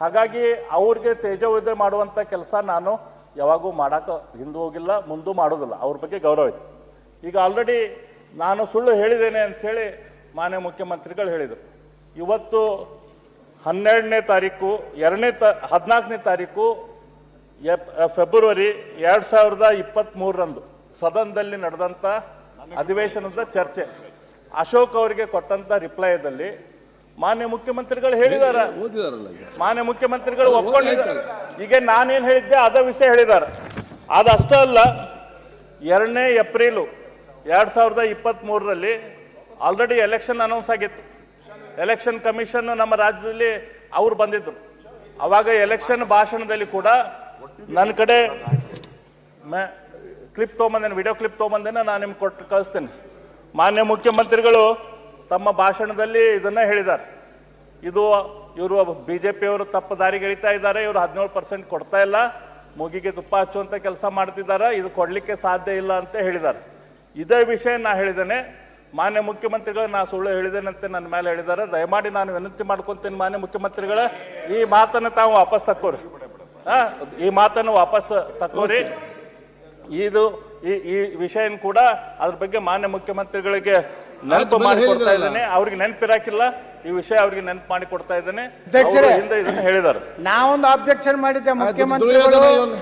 Speaker 1: ಹಾಗಾಗಿ ಅವ್ರಿಗೆ ತೇಜೋವಧೆ ಮಾಡುವಂಥ ಕೆಲಸ ನಾನು ಯಾವಾಗೂ ಮಾಡಾಕ ಹಿಂದೆ ಹೋಗಿಲ್ಲ, ಮುಂದೂ ಮಾಡೋದಿಲ್ಲ, ಅವ್ರ ಬಗ್ಗೆ ಗೌರವ ಐತಿ. ಈಗ ಆಲ್ರೆಡಿ ನಾನು ಸುಳ್ಳು ಹೇಳಿದ್ದೇನೆ ಅಂಥೇಳಿ ಮಾನ್ಯ ಮುಖ್ಯಮಂತ್ರಿಗಳು ಹೇಳಿದರು. ಇವತ್ತು ಹನ್ನೆರಡನೇ ತಾರೀಕು ಎರಡನೇ ತ ಹದಿನಾಲ್ಕನೇ ತಾರೀಕು ಫೆಬ್ರವರಿ ಎರಡು ಸಾವಿರದ ಇಪ್ಪತ್ತ್ಮೂರರಂದು ಸದನದಲ್ಲಿ ನಡೆದಂಥ ಅಧಿವೇಶನದ ಚರ್ಚೆ. ಅಶೋಕ್ ಅವರಿಗೆ ಕೊಟ್ಟಂತ ರಿಪ್ಲೈದಲ್ಲಿ ಮಾನ್ಯ ಮುಖ್ಯಮಂತ್ರಿಗಳು ಹೇಳಿದಾರ.
Speaker 2: ಓದಿದಾರಲ್ಲ
Speaker 1: ಮಾನ್ಯ ಮುಖ್ಯಮಂತ್ರಿಗಳು ಒಪ್ಕೊಂಡಿದ್ದಾರೆ. ಈಗ ನಾನೇನು ಹೇಳಿದ್ದೆ ಅದ ವಿಷಯ ಹೇಳಿದ್ದಾರೆ. ಅದಷ್ಟೇ ಅಲ್ಲ ಎರಡನೇ ಏಪ್ರಿಲು ಎರಡು ಸಾವಿರದ ಇಪ್ಪತ್ತ್ ಮೂರರಲ್ಲಿ ಆಲ್ರೆಡಿ ಎಲೆಕ್ಷನ್ ಅನೌನ್ಸ್ ಆಗಿತ್ತು. ಎಲೆಕ್ಷನ್ ಕಮಿಷನ್ ನಮ್ಮ ರಾಜ್ಯದಲ್ಲಿ ಅವ್ರು ಬಂದಿದ್ರು. ಅವಾಗ ಎಲೆಕ್ಷನ್ ಭಾಷಣದಲ್ಲಿ ಕೂಡ ನನ್ನ ಕಡೆ ಕ್ಲಿಪ್ ತೊಗೊಂಬಂದೇನೆ ವಿಡಿಯೋ ಕ್ಲಿಪ್ ತೊಗೊಂಬಂದೇನೆ ನಾನು ನಿಮ್ಗೆ ಕೊಟ್ಟು ಕಳಿಸ್ತೇನೆ. ಮಾನ್ಯ ಮುಖ್ಯಮಂತ್ರಿಗಳು ತಮ್ಮ ಭಾಷಣದಲ್ಲಿ ಇದನ್ನ ಹೇಳಿದ್ದಾರೆ. ಇದು ಇವರು ಬಿ ಜೆ ಪಿಯವರು ತಪ್ಪು ದಾರಿಗೆ ಎಳಿತಾ ಇದ್ದಾರೆ, ಇವರು ಹದಿನೇಳು ಪರ್ಸೆಂಟ್ ಕೊಡ್ತಾ ಇಲ್ಲ, ಮುಗಿಗೆ ತುಪ್ಪ ಹಚ್ಚುವಂಥ ಕೆಲಸ ಮಾಡ್ತಿದ್ದಾರೆ, ಇದು ಕೊಡಲಿಕ್ಕೆ ಸಾಧ್ಯ ಇಲ್ಲ ಅಂತ ಹೇಳಿದ್ದಾರೆ. ಇದೇ ವಿಷಯ ನಾ ಹೇಳಿದ್ದೇನೆ. ಮಾನ್ಯ ಮುಖ್ಯಮಂತ್ರಿಗಳ ನಾ ಸುಳ್ಳು ಹೇಳಿದೇನಂತೆ ನನ್ನ ಮೇಲೆ ಹೇಳಿದ್ದಾರೆ. ದಯಮಾಡಿ ನಾನು ವಿನಂತಿ ಮಾಡ್ಕೊಂತೀನಿ ಮಾನ್ಯ ಮುಖ್ಯಮಂತ್ರಿಗಳ ಈ ಮಾತನ್ನು ತಾವು ವಾಪಸ್ ತಕ್ಕೋರಿ. ಈ ಮಾತನ್ನು ವಾಪಸ್ ತಕ್ಕೋರಿ. ಇದು ಈ ಈ ವಿಷಯ ಕೂಡ ಅದ್ರ ಬಗ್ಗೆ ಮಾನ್ಯ ಮುಖ್ಯಮಂತ್ರಿಗಳಿಗೆ ನೆನಪು
Speaker 2: ಆಯ್ತು,
Speaker 1: ಮಾಡಿ ಕೊಡ್ತಾ
Speaker 2: ಹೇಳಿದ್ರಲ್ಲ.
Speaker 1: ಇದ್ದೇನೆ. ಅವ್ರಿಗೆ ನೆನಪಿರಾಕಿಲ್ಲ. ಈ ವಿಷಯ ಅವ್ರಿಗೆ ನೆನಪು ಮಾಡಿ ಕೊಡ್ತಾ ಇದ್ದೇನೆ. ಹಿಂದೆ ಇದನ್ನ ಹೇಳಿದ್ದಾರೆ.
Speaker 6: ನಾವೊಂದು ಅಬ್ಜೆಕ್ಷನ್ ಮಾಡಿದ್ದೆ
Speaker 2: ಮುಖ್ಯಮಂತ್ರಿ
Speaker 6: ಮುಖ್ಯಮಂತ್ರಿಗಳು.